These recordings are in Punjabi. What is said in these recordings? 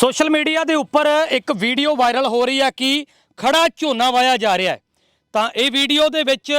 ਸੋਸ਼ਲ ਮੀਡੀਆ ਦੇ ਉੱਪਰ ਇੱਕ ਵੀਡੀਓ ਵਾਇਰਲ ਹੋ ਰਹੀ ਹੈ ਕਿ ਖੜਾ ਝੋਨਾ ਵਾਇਆ ਜਾ ਰਿਹਾ ਹੈ। ਤਾਂ ਇਹ ਵੀਡੀਓ ਦੇ ਵਿੱਚ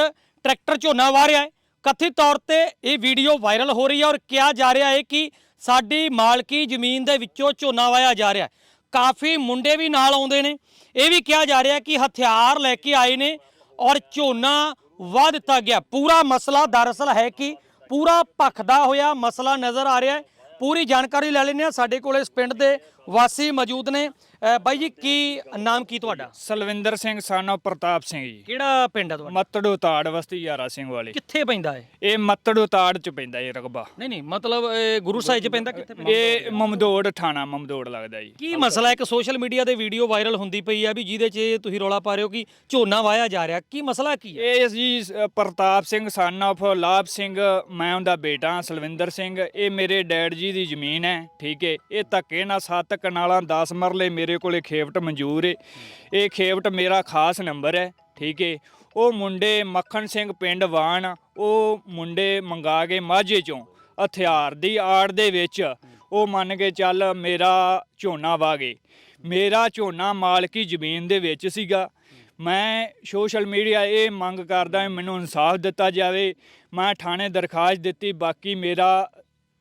ਟਰੈਕਟਰ ਝੋਨਾ ਵਾਹ ਰਿਹਾ ਹੈ। ਕਥਿਤ ਤੌਰ ਤੇ ਇਹ ਵੀਡੀਓ ਵਾਇਰਲ ਹੋ ਰਹੀ ਹੈ ਔਰ ਕਿਹਾ ਜਾ ਰਿਹਾ ਹੈ ਕਿ ਸਾਡੀ ਮਾਲਕੀ ਜ਼ਮੀਨ ਦੇ ਵਿੱਚੋਂ ਝੋਨਾ ਵਾਇਆ ਜਾ ਰਿਹਾ ਹੈ। ਕਾਫੀ ਮੁੰਡੇ ਵੀ ਨਾਲ ਆਉਂਦੇ ਨੇ। ਇਹ ਵੀ ਕਿਹਾ ਜਾ ਰਿਹਾ ਕਿ ਹਥਿਆਰ ਲੈ ਕੇ ਆਏ ਨੇ ਔਰ ਝੋਨਾ ਵਾਹ ਦਿੱਤਾ ਗਿਆ। ਪੂਰਾ ਮਸਲਾ ਦਰਅਸਲ ਹੈ ਕਿ ਪੂਰਾ ਭਖਦਾ ਹੋਇਆ ਮਸਲਾ ਨਜ਼ਰ ਆ ਰਿਹਾ ਹੈ। ਪੂਰੀ ਜਾਣਕਾਰੀ ਲੈ ਲੈਂਦੇ ਆ ਸਾਡੇ ਕੋਲ ਇਸ ਪਿੰਡ ਦੇ ਵਾਸੀ ਮੌਜੂਦ ਨੇ। ਅ, ਬਾਈ ਜੀ ਕੀ ਨਾਮ ਕੀ ਤੁਹਾਡਾ? ਸਲਵਿੰਦਰ ਸਿੰਘ ਸਾਨੋ ਪ੍ਰਤਾਪ ਸਿੰਘ ਜੀ। ਕਿਹੜਾ ਪਿੰਡ ਹੈ ਤੁਹਾਡਾ? ਮੱਤੜੂ ਤਾੜ ਵਸਤੀ ਯਾਰਾ ਸਿੰਘ ਵਾਲੀ। ਕਿੱਥੇ ਪੈਂਦਾ ਹੈ ਇਹ ਮੱਤੜੂ ਤਾੜ ਚ ਪੈਂਦਾ ਇਹ ਰਕਬਾ। ਨਹੀਂ ਨਹੀਂ ਮਤਲਬ ਇਹ ਗੁਰੂ ਸਾਹਿਬ ਚ ਪੈਂਦਾ ਕਿੱਥੇ ਪੈਂਦਾ? ਇਹ ਮਮਦੋੜ ਥਾਣਾ ਮਮਦੋੜ ਲੱਗਦਾ ਜੀ। ਕੀ ਮਸਲਾ ਹੈ? ਕਿ ਸੋਸ਼ਲ ਮੀਡੀਆ ਤੇ ਵੀਡੀਓ ਵਾਇਰਲ ਹੁੰਦੀ ਪਈ ਆ ਵੀ ਜਿਹਦੇ 'ਚ ਤੁਸੀਂ ਰੌਲਾ ਪਾ ਰਹੇ ਹੋ ਕਿ ਝੋਨਾ ਵਾਇਆ ਜਾ ਰਿਹਾ। ਕੀ ਮਸਲਾ ਕੀ ਹੈ? ਇਹ ਜੀ ਸ- ਪ੍ਰਤਾਪ ਸਿੰਘ ਸਨ of ਲਾਭ ਸਿੰਘ ਮੈਂ ਉਹਦਾ ਬੇਟਾ ਹਾਂ, ਸਲਵਿੰਦਰ ਸਿੰਘ। ਇਹ ਮੇਰੇ ਡੈਡ ਜੀ ਦੀ ਜ਼ਮੀਨ ਹੈ ਠੀਕ ਹੈ। ਇਹ ਧੱਕੇ ਨਾਲ ਸੱਤ ਕਨਾਲਾਂ 10 ਮਰਲੇ ਮੇਰੇ ਕੋਲੇ ਖੇਵਟ ਮਨਜ਼ੂਰ ਏ। ਇਹ ਖੇਵਟ ਮੇਰਾ ਖਾਸ ਨੰਬਰ ਹੈ, ਠੀਕ ਹੈ ਉਹ ਮੁੰਡੇ ਮੱਖਣ ਸਿੰਘ ਪਿੰਡ ਵਾਣ, ਉਹ ਮੁੰਡੇ ਮੰਗਾ ਕੇ ਮਾਝੇ ਚੋਂ, ਹਥਿਆਰ ਦੀ ਆੜ ਦੇ ਵਿੱਚ। ਉਹ ਮੰਨ ਕੇ ਚੱਲ ਮੇਰਾ ਝੋਨਾ ਵਾਗੇ। ਮੇਰਾ ਝੋਨਾ ਮਾਲਕੀ ਜ਼ਮੀਨ ਦੇ ਵਿੱਚ ਸੀਗਾ। ਮੈਂ ਸੋਸ਼ਲ ਮੀਡੀਆ ਇਹ ਮੰਗ ਕਰਦਾ ਮੈਨੂੰ ਇਨਸਾਫ ਦਿੱਤਾ ਜਾਵੇ। ਮੈਂ ਥਾਣੇ ਦਰਖਾਸਤ ਦਿੱਤੀ, ਬਾਕੀ ਮੇਰਾ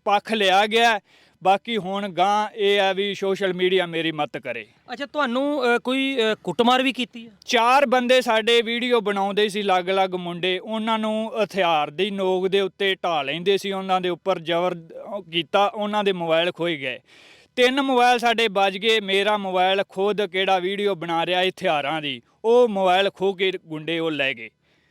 ਪੱਖ ਲਿਆ ਗਿਆ। ਬਾਕੀ ਹੁਣ ਗਾਂ ਇਹ ਹੈ ਵੀ ਸੋਸ਼ਲ ਮੀਡੀਆ ਮੇਰੀ ਮਦਦ ਕਰੇ। ਅੱਛਾ ਤੁਹਾਨੂੰ ਅ, ਕੋਈ ਅ, ਕੁੱਟਮਾਰ ਵੀ ਕੀਤੀ ਹੈ ਚਾਰ ਬੰਦੇ ਸਾਡੇ ਵੀਡੀਓ ਬਣਾਉਂਦੇ ਸੀ ਅਲੱਗ-ਅਲੱਗ ਮੁੰਡੇ ਉਹਨਾਂ ਨੂੰ ਹਥਿਆਰ ਦੀ ਨੋਕ ਦੇ ਉੱਤੇ ਢਾ ਲੈਂਦੇ ਸੀ ਉਹਨਾਂ ਦੇ ਉੱਪਰ ਜ਼ਬਰ ਕੀਤਾ ਉਹਨਾਂ ਦੇ ਮੋਬਾਈਲ ਖੋਏ ਗਏ। ਤਿੰਨ ਮੋਬਾਈਲ ਸਾਡੇ ਵੱਜ ਗਏ ਮੇਰਾ ਮੋਬਾਈਲ ਖੁਦ ਕਿਹੜਾ ਵੀਡੀਓ ਬਣਾ ਰਿਹਾ ਹਥਿਆਰਾਂ ਦੀ ਉਹ ਮੋਬਾਈਲ ਖੋ ਕੇ ਗੁੰਡੇ ਉਹ ਲੈ ਗਏ।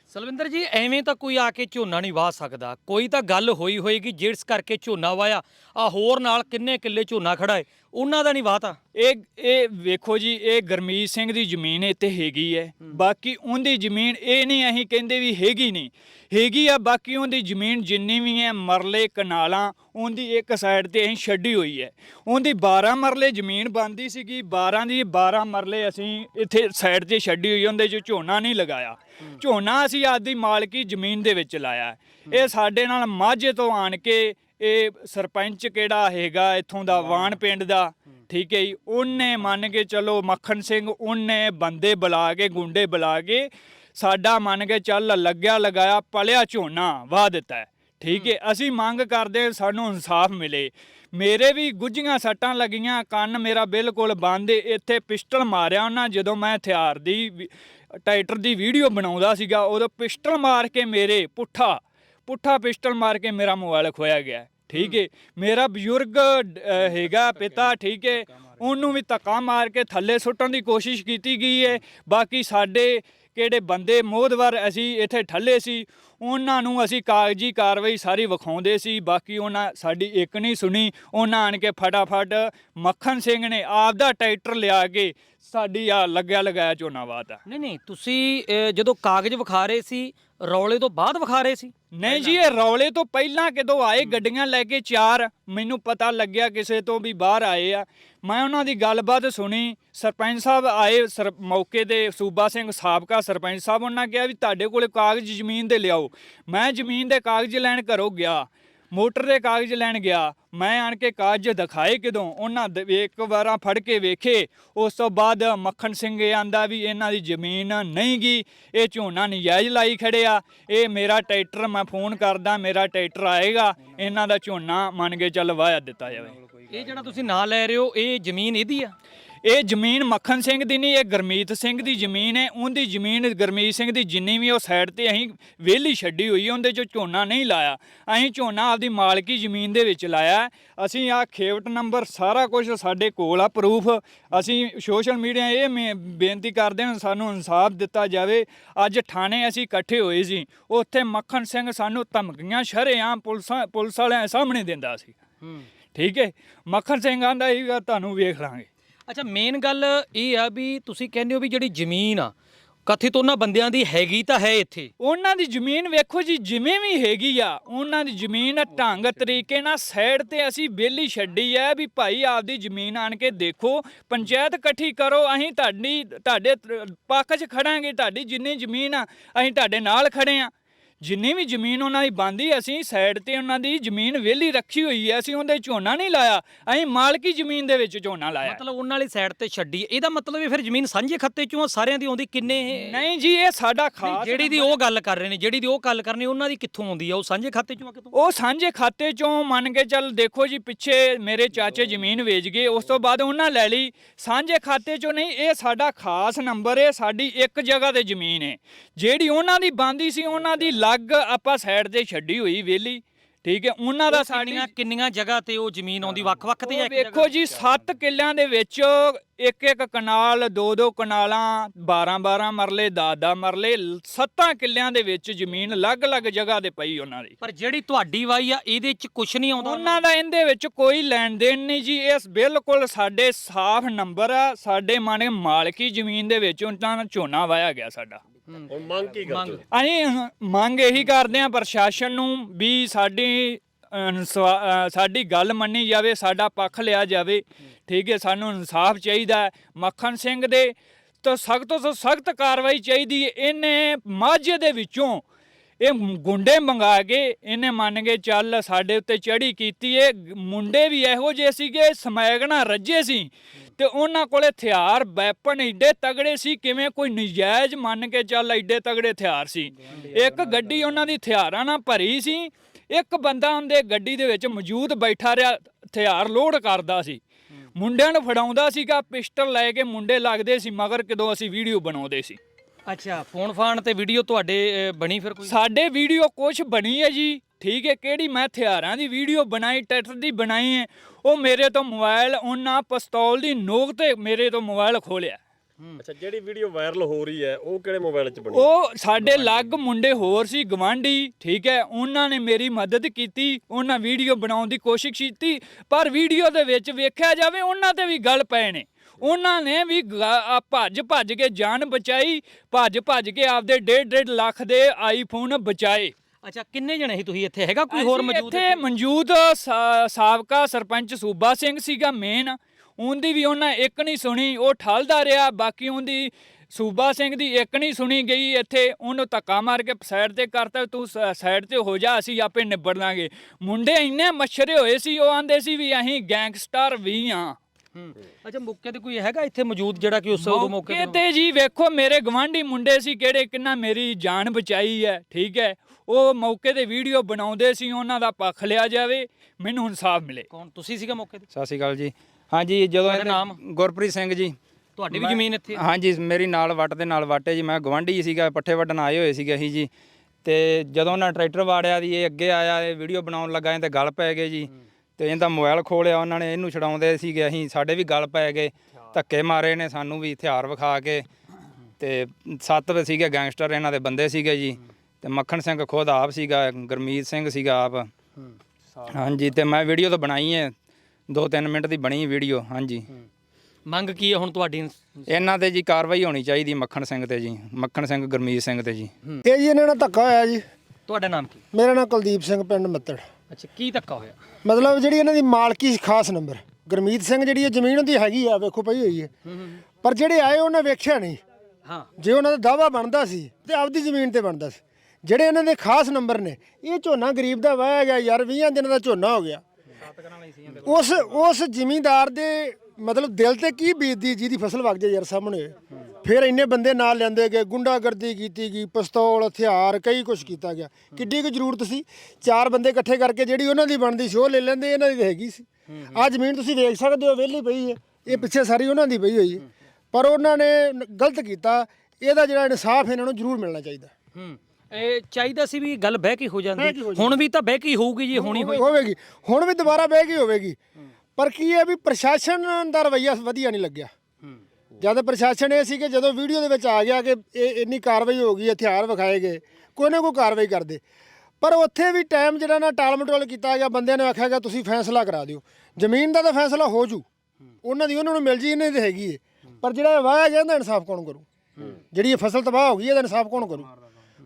ਸਲਵਿੰਦਰ ਜੀ ਐਵੇਂ ਤਾਂ ਕੋਈ ਆ ਕੇ ਝੋਨਾ ਨਹੀਂ ਵਾਹ ਸਕਦਾ। ਕੋਈ ਤਾਂ ਗੱਲ ਹੋਈ ਹੋਏਗੀ ਜਿਸ ਕਰਕੇ ਝੋਨਾ ਵਾਇਆ ਆ ਹੋਰ ਨਾਲ ਕਿੰਨੇ ਕਿੱਲੇ ਝੋਨਾ ਖੜਾ ਹੈ ਉਹਨਾਂ ਦਾ ਨਹੀਂ ਵਾਹਤਾ ਇਹ ਇਹ ਵੇਖੋ ਜੀ ਇਹ ਗਰਮੀਤ ਸਿੰਘ ਦੀ ਜ਼ਮੀਨ ਇੱਥੇ ਹੈਗੀ ਹੈ। ਬਾਕੀ ਉਹਦੀ ਜ਼ਮੀਨ ਇਹ ਨਹੀਂ ਅਸੀਂ ਕਹਿੰਦੇ ਵੀ ਹੈਗੀ ਨਹੀਂ। ਹੈਗੀ ਆ ਬਾਕੀ ਉਹਦੀ ਜ਼ਮੀਨ ਜਿੰਨੀ ਵੀ ਹੈ ਮਰਲੇ ਕਨਾਲਾਂ ਉਹਦੀ ਇੱਕ ਸਾਈਡ ਤੇ ਅਸੀਂ ਛੱਡੀ ਹੋਈ ਹੈ ਉਹਦੀ 12 ਮਰਲੇ ਜ਼ਮੀਨ ਬੰਦੀ ਸੀਗੀ 12 ਦੀ 12 ਮਰਲੇ ਅਸੀਂ ਇੱਥੇ ਸਾਈਡ ਤੇ ਛੱਡੀ ਹੋਈ ਉਹਦੇ 'ਚ ਝੋਨਾ ਨਹੀਂ ਲਗਾਇਆ। ਝੋਨਾ ਅਸੀਂ ਆਪਦੀ ਮਾਲਕੀ ਜ਼ਮੀਨ ਦੇ ਵਿੱਚ ਲਾਇਆ ਇਹ ਸਾਡੇ ਨਾਲ ਮਾਝੇ ਤੋਂ ਆਣ ਕੇ ਇਹ ਸਰਪੰਚ ਕਿਹੜਾ ਹੈਗਾ, ਇੱਥੋਂ ਦਾ ਵਾਣ ਪਿੰਡ ਦਾ, ਠੀਕ ਹੈ ਜੀ, ਉਹਨੇ ਮੰਨ ਕੇ ਚਲੋ ਮੱਖਣ ਸਿੰਘ, ਉਹਨੇ ਬੰਦੇ ਬੁਲਾ ਕੇ, ਗੁੰਡੇ ਬੁਲਾ ਕੇ ਸਾਡਾ ਮੰਨ ਕੇ ਚੱਲ ਲੱਗਿਆ ਲਗਾਇਆ, ਪਲਿਆ ਝੋਨਾ, ਵਾਹ ਦਿੱਤਾ ਠੀਕ ਹੈ, ਅਸੀਂ ਮੰਗ ਕਰਦੇ ਹਾਂ ਸਾਨੂੰ ਇਨਸਾਫ ਮਿਲੇ। ਮੇਰੇ ਵੀ ਗੁੱਝੀਆਂ ਸੱਟਾਂ ਲੱਗੀਆਂ, ਕੰਨ ਮੇਰਾ ਬਿਲਕੁਲ ਬੰਦ ਇੱਥੇ ਪਿਸਟਲ ਮਾਰਿਆ ਉਹਨਾਂ ਜਦੋਂ ਮੈਂ ਹਥਿਆਰ ਦੀ ਵੀ- ਟਾਈਟਰ ਦੀ ਵੀਡੀਓ ਬਣਾਉਂਦਾ ਸੀਗਾ ਉਦੋਂ ਪਿਸਟਲ ਮਾਰ ਕੇ ਮੇਰੇ ਪੁੱਠਾ ਪੁੱਠਾ ਪਿਸਟਲ ਮਾਰ ਕੇ ਮੇਰਾ ਮੋਬਾਈਲ ਖੋਇਆ ਗਿਆ ਠੀਕ ਹੈ? ਮੇਰਾ ਬਜ਼ੁਰਗ ਹੈਗਾ, ਪਿਤਾ, ਠੀਕ ਹੈ? ਉਹਨੂੰ ਵੀ ਧੱਕਾ ਮਾਰ ਕੇ ਥੱਲੇ ਸੁੱਟਣ ਦੀ ਕੋਸ਼ਿਸ਼ ਕੀਤੀ ਗਈ ਹੈ, ਬਾਕੀ ਸਾਡੇ ਕਿਹੜੇ ਬੰਦੇ ਮੋਹਦਵਰ ਅਸੀਂ ਇੱਥੇ ਠੱਲੇ ਸੀ ਉਹਨਾਂ ਨੂੰ ਅਸੀਂ ਕਾਗਜ਼ੀ ਕਾਰਵਾਈ ਸਾਰੀ ਵਿਖਾਉਂਦੇ ਸੀ ਬਾਕੀ ਉਹਨਾਂ ਸਾਡੀ ਇੱਕ ਨਹੀਂ ਸੁਣੀ ਉਹਨਾਂ ਆਣ ਕੇ ਫਟਾਫਟ ਮੱਖਣ ਸਿੰਘ ਨੇ ਆਪਦਾ ਟਰੈਕਟਰ ਲਿਆ ਕੇ ਸਾਡੀ ਆ ਲੱਗਿਆ ਲਗਾਇਆ ਝੋਨਾ ਵਾਤਾ ਨਹੀਂ ਨਹੀਂ ਤੁਸੀਂ ਅ, ਜਦੋਂ ਕਾਗਜ਼ ਵਿਖਾ ਰਹੇ ਸੀ ਰੌਲੇ ਤੋਂ ਬਾਅਦ ਵਿਖਾ ਰਹੇ ਸੀ। ਨਹੀਂ ਜੀ ਇਹ ਰੌਲੇ ਤੋਂ ਪਹਿਲਾਂ ਕਿਦੋਂ ਆਏ ਗੱਡੀਆਂ ਲੈ ਕੇ ਚਾਰ ਮੈਨੂੰ ਪਤਾ ਲੱਗਿਆ ਕਿਸੇ ਤੋਂ ਵੀ ਬਾਹਰ ਆਏ ਆ। ਮੈਂ ਉਹਨਾਂ ਦੀ ਗੱਲਬਾਤ ਸੁਣੀ। ਸਰਪੰਚ ਸਾਹਿਬ ਆਏ ਸਰ- ਮੌਕੇ ਤੇ ਸੂਬਾ ਸਿੰਘ ਸਾਬਕਾ ਸਰਪੰਚ ਸਾਹਿਬ ਉਹਨਾਂ ਕਿਹਾ ਵੀ ਤੁਹਾਡੇ ਕੋਲੇ ਕਾਗਜ਼ ਜ਼ਮੀਨ ਦੇ ਲਿਆਓ। ਮੈਂ ਜ਼ਮੀਨ ਦੇ ਕਾਗਜ਼ ਲੈਣ ਘਰੋਂ ਗਿਆ। ਮੋਟਰ ਦੇ ਕਾਗਜ਼ ਲੈਣ ਗਿਆ। ਮੈਂ ਆਣ ਕੇ ਕਾਗਜ਼ ਦਿਖਾਏ ਕਿਦੋਂ? ਉਹਨਾਂ ਦ- ਇੱਕ ਵਾਰਾਂ ਫੜ ਕੇ ਵੇਖੇ। ਉਸ ਤੋਂ ਬਾਅਦ ਮੱਖਣ ਸਿੰਘ ਇਹ ਆਂਦਾ ਵੀ ਇਹਨਾਂ ਦੀ ਜ਼ਮੀਨ ਨਹੀਂ ਗਈ ਇਹ ਝੋਨਾ ਨਜਾਇਜ਼ ਲਾਈ ਖੜਿਆ। ਇਹ ਮੇਰਾ ਟਰੈਕਟਰ, ਮੈਂ ਫੋਨ ਕਰਦਾ, ਮੇਰਾ ਟਰੈਕਟਰ ਆਏਗਾ। ਇਹਨਾਂ ਦਾ ਝੋਨਾ ਮੰਨ ਕੇ ਚੱਲ ਵਾਇਆ ਦਿੱਤਾ ਜਾਵੇ। ਇਹ ਜਿਹੜਾ ਤੁਸੀਂ ਨਾਂ ਲੈ ਰਹੇ ਹੋ, ਇਹ ਜ਼ਮੀਨ ਇਹਦੀ ਆ? ਇਹ ਜ਼ਮੀਨ ਮੱਖਣ ਸਿੰਘ ਦੀ ਨਹੀਂ ਇਹ ਗਰਮੀਤ ਸਿੰਘ ਦੀ ਜ਼ਮੀਨ ਹੈ। ਉਹਦੀ ਜ਼ਮੀਨ ਗਰਮੀਤ ਸਿੰਘ ਦੀ ਜਿੰਨੀ ਵੀ ਉਹ ਸਾਈਡ ਤੇ ਅਸੀਂ ਵਿਹਲੀ ਛੱਡੀ ਹੋਈ ਹੈ ਉਹਦੇ ਚੋਂ ਝੋਨਾ ਨਹੀਂ ਲਾਇਆ। ਅਸੀਂ ਝੋਨਾ ਆਪਦੀ ਮਾਲਕੀ ਜ਼ਮੀਨ ਦੇ ਵਿੱਚ ਲਾਇਆ ਹੈ। ਅਸੀਂ ਆ ਖੇਵਟ ਨੰਬਰ ਸਾਰਾ ਕੁਝ ਸਾਡੇ ਕੋਲ ਆ ਪ੍ਰੂਫ ਅਸੀਂ ਸੋਸ਼ਲ ਮੀਡੀਆ ਇਹ ਬੇਨਤੀ ਕਰਦੇ ਹਾਂ ਸਾਨੂੰ ਇਨਸਾਫ ਦਿੱਤਾ ਜਾਵੇ। ਅੱਜ ਥਾਣੇ ਅਸੀਂ ਇਕੱਠੇ ਹੋਏ ਸੀ। ਉੱਥੇ ਮੱਖਣ ਸਿੰਘ ਸਾਨੂੰ ਧਮਕੀਆਂ ਸ਼ਰੇਆਮ ਪੁਲਿਸਾਂ ਪੁਲਿਸ ਵਾਲਿਆਂ ਸਾਹਮਣੇ ਦਿੰਦਾ ਸੀ। ਹੂੰ। ਠੀਕ ਹੈ? ਮੱਖਣ ਸਿੰਘ ਆਂਦਾ ਸੀਗਾ ਤੁਹਾਨੂੰ ਵੇਖ ਲਾਂਗੇ। ਅੱਛਾ ਮੇਨ ਗੱਲ ਇਹ ਆ ਵੀ ਤੁਸੀਂ ਕਹਿੰਦੇ ਹੋ ਵੀ ਜਿਹੜੀ ਜ਼ਮੀਨ ਆ, ਕਥਿਤ ਉਹਨਾਂ ਬੰਦਿਆਂ ਦੀ ਹੈਗੀ ਤਾਂ ਹੈ ਇੱਥੇ। ਉਹਨਾਂ ਦੀ ਜ਼ਮੀਨ ਵੇਖੋ ਜੀ, ਜਿਵੇਂ ਵੀ ਹੈਗੀ ਆ, ਉਹਨਾਂ ਦੀ ਜ਼ਮੀਨ ਢੰਗ ਤਰੀਕੇ ਨਾਲ ਸਾਈਡ ਤੇ ਅਸੀਂ ਬੇਲੀ ਛੱਡੀ ਐ ਵੀ ਭਾਈ ਆਪਦੀ ਜ਼ਮੀਨ ਆਣ ਕੇ ਦੇਖੋ, ਪੰਚਾਇਤ ਇਕੱਠੀ ਕਰੋ, ਅਸੀਂ ਤੁਹਾਡੀ, ਤੁਹਾਡੇ ਪੱਖ 'ਚ ਖੜਾਂਗੇ, ਤੁਹਾਡੀ ਜਿੰਨੀ ਜ਼ਮੀਨ ਆ, ਅਸੀਂ ਤੁਹਾਡੇ ਨਾਲ ਖੜੇ ਆ। ਜਿੰਨੀ ਵੀ ਜ਼ਮੀਨ ਉਹਨਾਂ ਦੀ ਬੰਦੀ ਅਸੀਂ ਸਾਈਡ ਤੇ ਉਹਨਾਂ ਦੀ ਜ਼ਮੀਨ ਵਿਹਲੀ ਰੱਖੀ ਹੋਈ ਹੈ ਅਸੀਂ ਉਹਦੇ ਝੋਨਾ ਨਹੀਂ ਲਾਇਆ ਅਸੀਂ ਮਾਲਕੀ ਜ਼ਮੀਨ ਦੇ ਵਿੱਚ ਝੋਨਾ ਲਾਇਆ। ਮਤਲਬ ਉਹਨਾਂ ਵਾਲੀ ਸਾਈਡ ਤੇ ਛੱਡੀ ਇਹਦਾ ਮਤਲਬ ਇਹ ਫਿਰ ਜ਼ਮੀਨ ਸਾਂਝੇ ਖੱਤੇ ਚੋਂ ਸਾਰਿਆਂ ਦੀ ਆਉਂਦੀ ਕਿੰਨੇ ਨਹੀਂ ਜੀ ਇਹ ਸਾਡਾ ਖਾਸ ਜਿਹੜੀ ਦੀ ਉਹ ਗੱਲ ਕਰ ਰਹੇ ਨੇ ਜਿਹੜੀ ਦੀ ਉਹ ਗੱਲ ਕਰਨੀ ਉਹਨਾਂ ਦੀ ਕਿੱਥੋਂ ਆਉਂਦੀ ਆ? ਉਹ ਸਾਂਝੇ ਖਾਤੇ ਚੋਂ ਕਿਤੋਂ? ਉਹ ਸਾਂਝੇ ਖਾਤੇ ਚੋਂ ਮੰਨ ਕੇ ਚੱਲ ਦੇਖੋ ਜੀ ਪਿੱਛੇ ਮੇਰੇ ਚਾਚੇ ਜ਼ਮੀਨ ਵੇਚ ਗਏ ਉਸ ਤੋਂ ਬਾਅਦ ਉਹਨਾਂ ਲੈ ਲਈ। ਸਾਂਝੇ ਖਾਤੇ ਚੋਂ ਨਹੀਂ ਇਹ ਸਾਡਾ ਖਾਸ ਨੰਬਰ ਹੈ ਸਾਡੀ ਇੱਕ ਜਗ੍ਹਾ ਤੇ ਜ਼ਮੀਨ ਹੈ। ਜਿਹੜੀ ਉਹਨਾਂ ਦੀ ਬੰਦੀ ਸੀ ਉਹਨਾਂ ਦੀ ਲੱਗ ਆਪਾਂ ਸਾਈਡ ਤੇ ਛੱਡੀ ਹੋਈ ਵੇਲੀ ਠੀਕ ਹੈ ਉਹਨਾਂ ਦਾ ਸਾਡੀਆਂ ਕਿੰਨੀਆਂ ਜਗ੍ਹਾ ਤੇ ਉਹ ਜ਼ਮੀਨ ਆਉਂਦੀ ਵੱਖ-ਵੱਖ ਤੇ ਜਗ੍ਹਾ ਵੇਖੋ ਜੀ 7 ਕਿੱਲਿਆਂ ਦੇ ਵਿੱਚ ਇੱਕ ਇੱਕ ਕਨਾਲ ਦੋ ਦੋ ਕਨਾਲਾਂ 12 12 ਮਰਲੇ 10 10 ਮਰਲੇ 7 ਕਿੱਲਿਆਂ ਦੇ ਵਿੱਚ ਜ਼ਮੀਨ ਅਲੱਗ-ਅਲੱਗ ਜਗ੍ਹਾ ਤੇ ਪਈ ਉਹਨਾਂ ਦੀ। ਪਰ ਜਿਹੜੀ ਤੁਹਾਡੀ ਵਾਈ ਆ ਇਹਦੇ ਚ ਕੁਝ ਨਹੀਂ ਆਉਂਦਾ ਉਹਨਾਂ ਦਾ ਇਹਦੇ ਵਿੱਚ ਕੋਈ ਲੈਣ ਦੇਣ ਨਹੀਂ ਜੀ ਇਸ ਬਿਲਕੁਲ ਸਾਡੇ ਸਾਫ਼ ਨੰਬਰ ਆ ਸਾਡੇ ਮਾਨੇ ਮਾਲਕੀ ਜ਼ਮੀਨ ਦੇ ਵਿੱਚ ਉਹਨਾਂ ਦਾ ਝੋਨਾ ਵਾਇਆ ਗਿਆ ਸਾਡਾ। ਹੁਣ ਮੰਗ ਕੀ ਕਰਦੇ ਹੋ? ਅਸੀਂ ਮੰਗ ਇਹੀ ਕਰਦੇ ਹਾਂ ਪ੍ਰਸ਼ਾਸਨ ਨੂੰ ਵੀ ਸਾਡੀ ਅਹ, ਸਵਾ- ਅਹ, ਸਾਡੀ ਗੱਲ ਮੰਨੀ ਜਾਵੇ ਸਾਡਾ ਪੱਖ ਲਿਆ ਜਾਵੇ। ਠੀਕ ਹੈ ਸਾਨੂੰ ਇਨਸਾਫ ਚਾਹੀਦਾ ਹੈ। ਮੱਖਣ ਸਿੰਘ ਦੇ ਤੋਂ ਸਖਤ ਤੋਂ ਸਖਤ ਕਾਰਵਾਈ ਚਾਹੀਦੀ ਹੈ। ਇਹਨੇ ਮਾਝੇ ਦੇ ਵਿੱਚੋਂ ਇਹ ਗੁੰਡੇ ਮੰਗਾ ਕੇ ਇਹਨੇ ਮੰਨ ਕੇ ਚੱਲ ਸਾਡੇ ਉੱਤੇ ਚੜੀ ਕੀਤੀ ਏ ਮੁੰਡੇ ਵੀ ਇਹੋ ਜਿਹੇ ਸੀਗੇ ਸਮੈਗਣਾ ਰੱਜੇ ਸੀ। ਤੇ ਉਹਨਾਂ ਕੋਲੇ ਹਥਿਆਰ ਵੈਪਨ ਏਡੇ ਤਗੜੇ ਸੀ ਕਿਵੇਂ ਕੋਈ ਨਜਾਇਜ਼ ਮੰਨ ਕੇ ਚੱਲ ਏਡੇ ਤਗੜੇ ਹਥਿਆਰ ਸੀ। ਇੱਕ ਗੱਡੀ ਉਹਨਾਂ ਦੀ ਹਥਿਆਰਾਂ ਨਾਲ ਭਰੀ ਸੀ ਇੱਕ ਬੰਦਾ ਉਹਦੇ ਗੱਡੀ ਦੇ ਵਿੱਚ ਮੌਜੂਦ ਬੈਠਾ ਰਿਹਾ ਹਥਿਆਰ ਲੋਡ ਕਰਦਾ ਸੀ। ਮੁੰਡਿਆਂ ਨੂੰ ਫੜਾਉਂਦਾ ਸੀਗਾ ਪਿਸਟਲ ਲੈ ਕੇ ਮੁੰਡੇ ਲੱਗਦੇ ਸੀ ਮਗਰ ਕਦੋਂ ਅਸੀਂ ਵੀਡੀਓ ਬਣਾਉਂਦੇ ਸੀ। ਅੱਛਾ ਫੋਨ ਫਾਨ ਤੇ ਵੀਡੀਓ ਤੁਹਾਡੇ ਬਣੀ ਫਿਰ ਕੋਈ? ਸਾਡੇ ਵੀਡੀਓ ਕੁਛ ਬਣੀ ਹੈ ਜੀ। ਠੀਕ ਹੈ ਕਿਹੜੀ ਮੈਂ ਹਥਿਆਰਾਂ ਦੀ ਵੀਡੀਓ ਬਣਾਈ ਟਰੈਕਟਰ ਦੀ ਬਣਾਈ ਹੈ ਉਹ ਮੇਰੇ ਤੋਂ ਮੋਬਾਈਲ ਉਹਨਾਂ ਪਿਸਤੌਲ ਦੀ ਨੋਕ ਤੇ ਮੇਰੇ ਤੋਂ ਮੋਬਾਈਲ ਖੋਲਿਆ। ਅੱਛਾ ਜਿਹੜੀ ਵੀਡੀਓ ਵਾਇਰਲ ਹੋ ਰਹੀ ਹੈ ਉਹ ਕਿਹੜੇ ਮੋਬਾਈਲ 'ਚ ਬਣੀ? ਉਹ ਸਾਡੇ ਲੱਗ ਮੁੰਡੇ ਹੋਰ ਸੀ ਗਵਾਂਢੀ ਠੀਕ ਹੈ ਉਹਨਾਂ ਨੇ ਮੇਰੀ ਮਦਦ ਕੀਤੀ ਉਹਨਾਂ ਵੀਡੀਓ ਬਣਾਉਣ ਦੀ ਕੋਸ਼ਿਸ਼ ਕੀਤੀ ਪਰ ਵੀਡੀਓ ਦੇ ਵਿੱਚ ਵੇਖਿਆ ਜਾਵੇ ਉਹਨਾਂ ਤੇ ਵੀ ਗੱਲ ਪਏ ਨੇ ਉਹਨਾਂ ਨੇ ਵੀ ਗ- ਆ ਭੱਜ ਭੱਜ ਕੇ ਜਾਨ ਬਚਾਈ ਭੱਜ ਭੱਜ ਕੇ ਆਪਦੇ 1.5 ਲੱਖ ਦੇ ਆਈਫੋਨ ਬਚਾਏ। ਅੱਛਾ ਕਿੰਨੇ ਜਣੇ ਸੀ ਤੁਸੀਂ ਇੱਥੇ? ਹੈਗਾ ਕੋਈ ਹੋਰ ਮੌਜੂਦ ਇੱਥੇ ਮੌਜੂਦ ਸਾ- ਸਾਬਕਾ ਸਰਪੰਚ ਸੂਬਾ ਸਿੰਘ ਸੀਗਾ ਮੇਨ ਉਹਦੀ ਵੀ ਉਹਨਾਂ ਇੱਕ ਨਹੀਂ ਸੁਣੀ ਉਹ ਠਲਦਾ ਰਿਹਾ। ਬਾਕੀ ਉਹਦੀ ਸੂਬਾ ਸਿੰਘ ਦੀ ਇੱਕ ਨਹੀਂ ਸੁਣੀ ਗਈ। ਇੱਥੇ ਉਹਨੂੰ ਧੱਕਾ ਮਾਰ ਕੇ ਸਾਈਡ ਤੇ ਕਰਤਾ ਤੂੰ ਸਾਈਡ ਤੇ ਹੋ ਜਾ ਅਸੀਂ ਆਪੇ ਨਿਬੜ ਲਾਂਗੇ। ਮੁੰਡੇ ਇੰਨੇ ਮੱਛਰੇ ਹੋਏ ਸੀ ਉਹ ਆਂਦੇ ਸੀ ਵੀ ਅਸੀਂ ਗੈਂਗਸਟਰ ਵੀ ਆ। ਅੱਛਾ ਮੌਕੇ ਤੇ ਕੋਈ ਹੈਗਾ ਇੱਥੇ ਮੌਜੂਦ ਜਿਹੜਾ ਕਿ ਉਸ ਉਦੋਂ ਮੌਕੇ ਤੇ? ਤੇ ਜੀ ਵੇਖੋ ਮੇਰੇ ਗਵਾਂਢੀ ਮੁੰਡੇ ਸੀ ਕਿਹੜੇ ਕਿੰਨਾ ਮੇਰੀ ਜਾਨ ਬਚਾਈ ਹੈ ਠੀਕ ਹੈ। ਉਹ ਮੌਕੇ ਤੇ ਵੀਡੀਓ ਬਣਾਉਂਦੇ ਸੀ ਉਹਨਾਂ ਦਾ ਪੱਖ ਲਿਆ ਜਾਵੇ ਮੈਨੂੰ ਇਨਸਾਫ ਮਿਲੇ। ਕੌਣ? ਤੁਸੀਂ ਸੀਗਾ ਮੌਕੇ ਤੇ? ਸਤਿ ਸ਼੍ਰੀ ਅਕਾਲ ਜੀ। ਹਾਂਜੀ ਜਦੋਂ ਤੁਹਾਡਾ ਇਹਦੇ- ਨਾਮ? ਗੁਰਪ੍ਰੀਤ ਸਿੰਘ ਜੀ। ਤੁਹਾਡੀ ਵੀ ਮੈਂ- ਜ਼ਮੀਨ ਇੱਥੇ? ਹੈ? ਹਾਂਜੀ ਮੇਰੀ ਨਾਲ ਵੱਟ ਦੇ ਨਾਲ ਵਾਟੇ ਜੀ। ਮੈਂ ਗਵਾਂਢੀ ਸੀਗਾ ਪੱਠੇ ਵੱਢਣ ਆਏ ਹੋਏ ਸੀਗੇ ਅਸੀਂ ਜੀ। ਤੇ ਜਦੋਂ ਉਹਨਾਂ ਟਰੈਕਟਰ ਵਾੜਿਆ ਦੀ ਇਹ ਅੱਗੇ ਆਇਆ ਇਹ ਵੀਡੀਓ ਬਣਾਉਣ ਲੱਗਾ ਇਹ ਤੇ ਗੱਲ ਪੈ ਗਏ ਜੀ। ਤੇ ਇਹਦਾ ਮੋਬਾਈਲ ਖੋਲਿਆ ਉਹਨਾਂ ਨੇ ਇਹਨੂੰ ਛਡਾਉਂਦੇ ਸੀਗੇ ਅਸੀਂ ਸਾਡੇ ਵੀ ਗੱਲ ਪੈ ਗਏ। ਧੱਕੇ ਮਾਰੇ ਨੇ ਸਾਨੂੰ ਵੀ ਹਥਿਆਰ ਵਿਖਾ ਕੇ। ਤੇ ਸੱਤ ਵੀ ਸੀਗੇ ਗੈਂਗਸਟਰ ਇਹਨਾਂ ਦੇ ਬੰਦੇ ਸੀਗੇ ਜੀ। ਤੇ ਮੱਖਣ ਸਿੰਘ ਖੁਦ ਆਪ ਸੀਗਾ ਗੁਰਮੀਤ ਸਿੰਘ ਸੀਗਾ ਆਪ। ਹਾਂਜੀ ਤੇ ਮੈਂ ਵੀਡੀਓ ਤਾਂ ਬਣਾਈ ਹੈ 2-3 ਮਿੰਟ ਦੀ ਬਣੀ ਵੀਡੀਓ ਹਾਂਜੀ। ਮੰਗ ਕੀ ਹੈ ਹੁਣ ਤੁਹਾਡੀ? ਇਹਨਾਂ ਤੇ ਜੀ ਕਾਰਵਾਈ ਹੋਣੀ ਚਾਹੀਦੀ ਮੱਖਣ ਸਿੰਘ ਤੇ ਜੀ ਮੱਖਣ ਸਿੰਘ ਗੁਰਮੀਤ ਸਿੰਘ ਤੇ ਜੀ। ਇਹ ਜੀ ਇਹਨਾਂ ਨਾਲ ਧੱਕਾ ਹੋਇਆ ਜੀ। ਤੁਹਾਡਾ ਨਾਮ ਕੀ? ਮੇਰਾ ਨਾਮ ਕੁਲਦੀਪ ਸਿੰਘ ਪਿੰਡ ਮੱਤੜ। ਅੱਛਾ ਕੀ ਧੱਕਾ ਹੋਇਆ? ਮਤਲਬ ਜਿਹੜੀ ਇਹਨਾਂ ਦੀ ਮਾਲਕੀ ਖਾਸ ਨੰਬਰ। ਗੁਰਮੀਤ ਸਿੰਘ ਜਿਹੜੀ ਇਹ ਜ਼ਮੀਨ ਉਹਦੀ ਹੈਗੀ ਆ ਵੇਖੋ ਪਈ ਹੋਈ ਹੈ। ਪਰ ਜਿਹੜੇ ਆਏ ਉਹਨਾਂ ਵੇਖਿਆ ਨਹੀਂ। ਹਾਂ। ਜੇ ਉਹਨਾਂ ਦਾ ਦਾਵਾ ਬਣਦਾ ਸੀ ਤੇ ਆਪਦੀ ਜ਼ਮੀਨ ਤੇ ਬਣਦਾ ਸੀ। ਜਿਹੜੇ ਇਹਨਾਂ ਦੇ ਖਾਸ ਨੰਬਰ ਨੇ ਇਹ ਝੋਨਾ ਗਰੀਬ ਦਾ ਵਾਇਆ ਗਿਆ ਯਾਰ 20 ਦਿਨਾਂ ਦਾ ਝੋਨਾ ਹੋ ਗਿਆ। ਉਸ ਉਸ ਜ਼ਿਮੀਂਦਾਰ ਦੇ ਮਤਲਬ ਦਿਲ ਤੇ ਕੀ ਬੀਤਦੀ ਜਿਹਦੀ ਫਸਲ ਵਗ ਜਾਏ ਯਾਰ ਸਾਹਮਣੇ? ਫਿਰ ਇੰਨੇ ਬੰਦੇ ਨਾਲ ਲੈਂਦੇ ਗਏ ਗੁੰਡਾਗਰਦੀ ਕੀਤੀ ਗਈ ਪਿਸਤੌਲ ਹਥਿਆਰ ਕਈ ਕੁਝ ਕੀਤਾ ਗਿਆ। ਕਿੱਡੀ ਕੁ ਜ਼ਰੂਰਤ ਸੀ? ਚਾਰ ਬੰਦੇ ਇਕੱਠੇ ਕਰਕੇ ਜਿਹੜੀ ਉਹਨਾਂ ਦੀ ਬਣਦੀ ਸੀ ਉਹ ਲੈ ਲੈਂਦੇ ਇਹਨਾਂ ਦੀ ਹੈਗੀ ਸੀ। ਆ ਜ਼ਮੀਨ ਤੁਸੀਂ ਵੇਖ ਸਕਦੇ ਹੋ ਵਿਹਲੀ ਪਈ ਹੈ। ਇਹ ਪਿੱਛੇ ਸਾਰੀ ਉਹਨਾਂ ਦੀ ਪਈ ਹੋਈ ਹੈ। ਪਰ ਉਹਨਾਂ ਨੇ ਗਲਤ ਕੀਤਾ। ਇਹਦਾ ਜਿਹੜਾ ਇਨਸਾਫ ਇਹਨਾਂ ਨੂੰ ਜ਼ਰੂਰ ਮਿਲਣਾ ਚਾਹੀਦਾ। ਹੂੰ। ਇਹ ਚਾਹੀਦਾ ਸੀ ਵੀ ਗੱਲ ਬਹਿ ਕੇ ਹੋ ਜਾਂਦੀ। ਹੁਣ ਵੀ ਤਾਂ ਬਹਿ ਕੇ ਹੋਊਗੀ ਜੀ ਹੋਣੀ ਹੋਵੇਗੀ। ਹੁਣ ਵੀ ਦੁਬਾਰਾ ਬਹਿ ਕੇ ਹੋਵੇਗੀ। ਪਰ ਕੀ ਹੈ ਵੀ ਪ੍ਰਸ਼ਾਸਨ ਦਾ ਰਵੱਈਆ ਵਧੀਆ ਨਹੀਂ ਲੱਗਿਆ। ਜਦ ਪ੍ਰਸ਼ਾਸਨ ਇਹ ਸੀ ਕਿ ਜਦੋਂ ਵੀਡੀਓ ਦੇ ਵਿੱਚ ਆ ਗਿਆ ਕਿ ਇਹ ਇੰਨੀ ਕਾਰਵਾਈ ਹੋ ਗਈ ਹਥਿਆਰ ਵਿਖਾਏ ਗਏ ਕੋਈ ਨਾ ਕੋਈ ਕਾਰਵਾਈ ਕਰਦੇ। ਪਰ ਉੱਥੇ ਵੀ ਟਾਈਮ ਜਿਹੜਾ ਨਾ ਟਾਲ ਮਟੋਲ ਕੀਤਾ ਗਿਆ ਬੰਦਿਆਂ ਨੇ ਆਖਿਆ ਗਿਆ ਤੁਸੀਂ ਫੈਸਲਾ ਕਰਾ ਦਿਓ। ਜ਼ਮੀਨ ਦਾ ਤਾਂ ਫੈਸਲਾ ਹੋ ਜੂ। ਉਹਨਾਂ ਦੀ ਉਹਨਾਂ ਨੂੰ ਮਿਲ ਜੀ ਇਹਨਾਂ ਦੀ ਤਾਂ ਹੈਗੀ ਏ। ਪਰ ਜਿਹੜਾ ਵਾਹਿਆ ਗਿਆ ਇਹਦਾ ਇਨਸਾਫ ਕੌਣ ਕਰੂ? ਜਿਹੜੀ ਇਹ ਫਸਲ ਤਬਾਹ ਹੋ ਗਈ ਇਹਦਾ ਇਨਸਾਫ ਕੌਣ ਕਰੂ?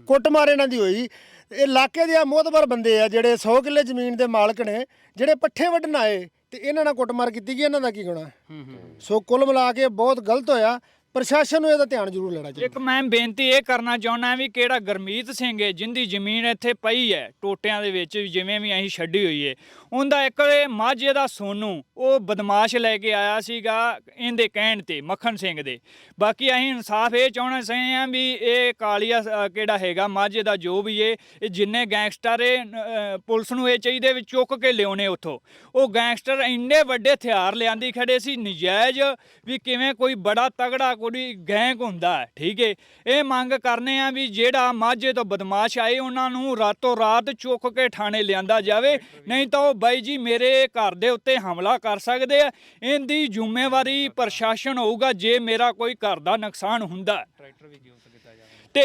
ਕੁੱਟਮਾਰ ਇਹਨਾਂ ਦੀ ਹੋਈ। ਇਹ ਇਲਾਕੇ ਦੇ ਆ ਮੋਤਬਰ ਬੰਦੇ ਆ ਜਿਹੜੇ 100 ਕਿੱਲੇ ਜ਼ਮੀਨ ਦੇ ਮਾਲਕ ਨੇ ਜਿਹੜੇ ਪੱਠੇ ਵੱਢਣ ਆਏ। ਤੇ ਇਹਨਾਂ ਨਾਲ ਕੁੱਟਮਾਰ ਕੀਤੀ ਗਈ ਇਹਨਾਂ ਦਾ ਕੀ ਗੁਨਾਹ? ਹੈ ਸੋ ਕੁੱਲ ਮਿਲਾ ਕੇ ਬਹੁਤ ਗਲਤ ਹੋਇਆ। ਪ੍ਰਸ਼ਾਸਨ ਨੂੰ ਇਹਦਾ ਧਿਆਨ ਜ਼ਰੂਰ ਲੈਣਾ ਚਾਹੀਦਾ। ਇੱਕ ਮੈਂ ਬੇਨਤੀ ਇਹ ਕਰਨਾ ਚਾਹੁੰਦਾ ਵੀ ਕਿਹੜਾ ਗਰਮੀਤ ਸਿੰਘ ਹੈ, ਜਿੰਦੀ ਜ਼ਮੀਨ ਇੱਥੇ ਪਈ ਹੈ, ਟੋਟਿਆਂ ਦੇ ਵਿੱਚ ਜਿਵੇਂ ਵੀ ਅਸੀਂ ਛੱਡੀ ਹੋਈ ਹੈ। ਉਹਦਾ ਇੱਕ ਮਾਝੇ ਦਾ ਸੋਨੂ, ਉਹ ਬਦਮਾਸ਼ ਲੈ ਕੇ ਆਇਆ ਸੀਗਾ ਇਹਦੇ ਕਹਿਣ ਤੇ, ਮੱਖਣ ਸਿੰਘ ਦੇ। ਬਾਕੀ ਅਸੀਂ ਇਨਸਾਫ ਇਹ ਚਾਹੁੰਦੇ ਸਹੇ ਆ ਵੀ ਇਹ ਕਾਲੀਆ ਕਿਹੜਾ ਹੈਗਾ, ਮਾਝੇ ਦਾ ਜੋ ਵੀ ਏ ਇਹ ਜਿੰਨੇ ਗੈਂਗਸਟਰ ਏ ਪੁਲਿਸ ਨੂੰ ਇਹ ਚਾਹੀਦੇ ਵੀ ਚੁੱਕ ਕੇ ਲਿਆਉਣੇ ਉੱਥੋਂ। ਉਹ ਗੈਂਗਸਟਰ ਇੰਨੇ ਵੱਡੇ ਹਥਿਆਰ ਲਿਆਂਦੀ ਖੜੇ ਸੀ, ਨਜਾਇਜ਼ ਵੀ ਕਿਵੇਂ ਕੋਈ ਬੜਾ ਤਗੜਾ ਕੋਈ ਗੈਂਗ ਹੁੰਦਾ ਹੈ ਠੀਕ ਹੈ ਇਹ ਮੰਗ ਕਰਨੇ ਆ ਵੀ ਜਿਹੜਾ ਮਾਝੇ ਤੋਂ ਬਦਮਾਸ਼ ਆਏ ਉਹਨਾਂ ਨੂੰ ਰਾਤੋਂ ਰਾਤ ਚੁੱਕ ਕੇ ਥਾਣੇ ਲਿਆਂਦਾ ਜਾਵੇ ਨਹੀਂ ਤਾਂ ਉਹ ਬਾਈ ਜੀ ਮੇਰੇ ਘਰ ਦੇ ਉੱਤੇ ਹਮਲਾ ਕਰ ਸਕਦੇ ਆ। ਇਹਦੀ ਜ਼ਿੰਮੇਵਾਰੀ ਪ੍ਰਸ਼ਾਸਨ ਹੋਊਗਾ ਜੇ ਮੇਰਾ ਕੋਈ ਘਰ ਦਾ ਨੁਕਸਾਨ ਹੁੰਦਾ। ਤੇ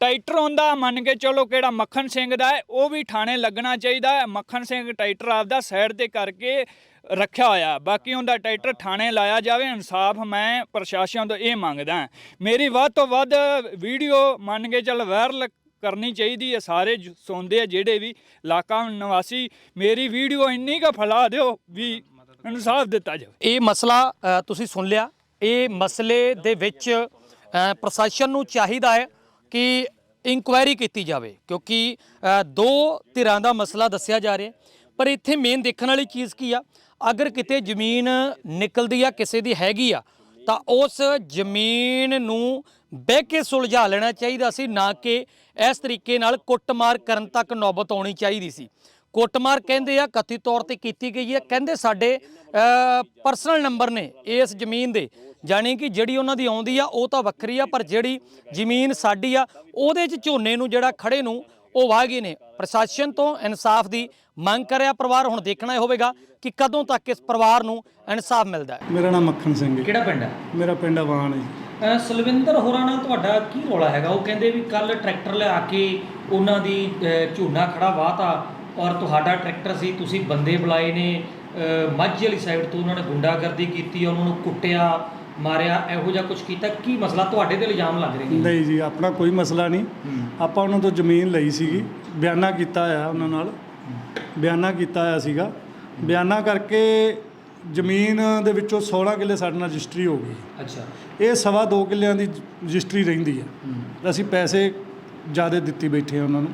ਟਾਈਟਰ ਹੁੰਦਾ ਮੰਨ ਕੇ ਚਲੋ ਕਿਹੜਾ ਮੱਖਣ ਸਿੰਘ ਦਾ ਹੈ ਉਹ ਵੀ ਥਾਣੇ ਲੱਗਣਾ ਚਾਹੀਦਾ ਹੈ। ਮੱਖਣ ਸਿੰਘ ਟਾਈਟਰ ਆਪਦਾ ਸਾਈਡ ਤੇ ਕਰਕੇ ਰੱਖਿਆ ਹੋਇਆ। ਬਾਕੀ ਉਹਦਾ ਟਾਈਟਰ ਥਾਣੇ ਲਾਇਆ ਜਾਵੇ, ਇਨਸਾਫ ਮੈਂ ਪ੍ਰਸ਼ਾਸਨ ਤੋਂ ਇਹ ਮੰਗਦਾ ਮੇਰੀ ਵੱਧ ਤੋਂ ਵੱਧ ਵੀਡੀਓ ਮੰਨ ਕੇ ਚੱਲ ਵਾਇਰਲ ਕਰਨੀ ਚਾਹੀਦੀ ਹੈ, ਸਾਰੇ ਸੌਂਦੇ ਆ ਜਿਹੜੇ ਵੀ ਇਲਾਕਾ ਨਿਵਾਸੀ, ਮੇਰੀ ਵੀਡੀਓ ਇੰਨੀ ਕੁ ਫੈਲਾ ਦਿਓ ਵੀ ਇਨਸਾਫ ਦਿੱਤਾ ਜਾਵੇ। ਇਹ ਮਸਲਾ ਤੁਸੀਂ ਸੁਣ ਲਿਆ। ਇਹ ਮਸਲੇ ਦੇ ਵਿੱਚ ਪ੍ਰਸ਼ਾਸਨ ਨੂੰ ਚਾਹੀਦਾ ਹੈ ਕਿ ਇਨਕੁਆਇਰੀ ਕੀਤੀ ਜਾਵੇ, ਕਿਉਂਕਿ ਦੋ ਧਿਰਾਂ ਦਾ ਮਸਲਾ ਦੱਸਿਆ ਜਾ ਰਿਹਾ। ਪਰ ਇੱਥੇ ਮੇਨ ਦੇਖਣ ਵਾਲੀ ਚੀਜ਼ ਕੀ ਆ? ਅਗਰ ਕਿਤੇ ਜ਼ਮੀਨ ਨਿਕਲਦੀ ਆ, ਕਿਸੇ ਦੀ ਹੈਗੀ ਆ, ਤਾਂ ਉਸ ਜ਼ਮੀਨ ਨੂੰ ਬਹਿ ਕੇ ਸੁਲਝਾ ਲੈਣਾ ਚਾਹੀਦਾ ਸੀ, ਨਾ ਕਿ ਇਸ ਤਰੀਕੇ ਨਾਲ ਕੁੱਟਮਾਰ ਕਰਨ ਤੱਕ ਨੌਬਤ ਆਉਣੀ ਚਾਹੀਦੀ ਸੀ। ਕੁੱਟਮਾਰ ਕਹਿੰਦੇ ਆ, ਕਥਿਤ ਤੌਰ ਤੇ ਕੀਤੀ ਗਈ ਹੈ। ਕਹਿੰਦੇ ਸਾਡੇ ਪਰਸਨਲ ਨੰਬਰ ਨੇ ਇਸ ਜ਼ਮੀਨ ਦੇ। ਜਾਣੀ ਕਿ ਜਿਹੜੀ ਉਹਨਾਂ ਦੀ ਆਉਂਦੀ ਆ, ਉਹ ਤਾਂ ਵੱਖਰੀ ਆ, ਪਰ ਜਿਹੜੀ ਜ਼ਮੀਨ ਸਾਡੀ ਆ, ਉਹਦੇ 'ਚ ਝੋਨੇ ਨੂੰ ਜਿਹੜਾ ਖੜੇ ਨੂੰ, ਉਹ ਵਾਹ ਗਏ ਨੇ। ਪ੍ਰਸ਼ਾਸਨ ਤੋਂ ਇਨਸਾਫ ਦੀ ਮੰਗ ਕਰਿਆ ਪਰਿਵਾਰ ਹੁਣ ਦੇਖਣਾ ਇਹ ਹੋਵੇਗਾ ਕਿ ਕਦੋਂ ਤੱਕ ਇਸ ਪਰਿਵਾਰ ਨੂੰ ਇਨਸਾਫ ਮਿਲਦਾ ਹੈ। ਮੇਰਾ ਨਾਮ ਮੱਖਣ ਸਿੰਘ ਹੈ। ਕਿਹੜਾ ਪਿੰਡ ਹੈ? ਮੇਰਾ ਪਿੰਡ ਆਵਾਨ ਹੈ ਜੀ। ਸਲਵਿੰਦਰ ਹੋਰਾਂ ਨਾਲ ਤੁਹਾਡਾ ਕੀ ਰੋਲਾ ਹੈਗਾ? ਉਹ ਕਹਿੰਦੇ ਵੀ ਕੱਲ ਟਰੈਕਟਰ ਲਿਆ ਕੇ ਉਹਨਾਂ ਦੀ ਅ, ਝੋਨਾ ਖੜਾ ਵਾਹਤਾ ਔਰ ਤੁਹਾਡਾ ਟਰੈਕਟਰ ਸੀ ਤੁਸੀਂ ਬੰਦੇ ਬੁਲਾਏ ਨੇ। ਅ, ਮਾਝੇ ਵਾਲੀ ਸਾਈਡ ਤੋਂ ਉਹਨਾਂ ਨੇ ਗੁੰਡਾਗਰਦੀ ਕੀਤੀ ਉਹਨਾਂ ਨੂੰ ਕੁੱਟਿਆ ਮਾਰਿਆ ਇਹੋ ਜਿਹਾ ਕੁਝ ਕੀਤਾ। ਕੀ ਮਸਲਾ ਤੁਹਾਡੇ ਤੇ ਇਲਜ਼ਾਮ ਲੱਗ ਰਹੇ ਨੇ? ਨਹੀਂ ਜੀ ਆਪਣਾ ਕੋਈ ਮਸਲਾ ਨਹੀਂ। ਆਪਾਂ ਉਹਨਾਂ ਤੋਂ ਜ਼ਮੀਨ ਲਈ ਸੀਗੀ। ਬਿਆਨਾ ਕੀਤਾ ਆ ਉਹਨਾਂ ਨਾਲ। ਬਿਆਨਾ ਕੀਤਾ ਆ ਸੀਗਾ। ਬਿਆਨਾ ਕਰਕੇ ਜ਼ਮੀਨ ਦੇ ਵਿੱਚੋਂ 16 ਕਿੱਲੇ ਸਾਡੇ ਨਾਲ ਰਜਿਸਟਰੀ ਹੋ ਗਈ। ਅੱਛਾ। ਇਹ ਸਵਾ 2 ਕਿੱਲਿਆਂ ਦੀ ਰਜਿਸਟਰੀ ਰਹਿੰਦੀ ਹੈ। ਅਸੀਂ ਪੈਸੇ ਜ਼ਿਆਦਾ ਦਿੱਤੀ ਬੈਠੇ ਆ ਉਹਨਾਂ ਨੂੰ।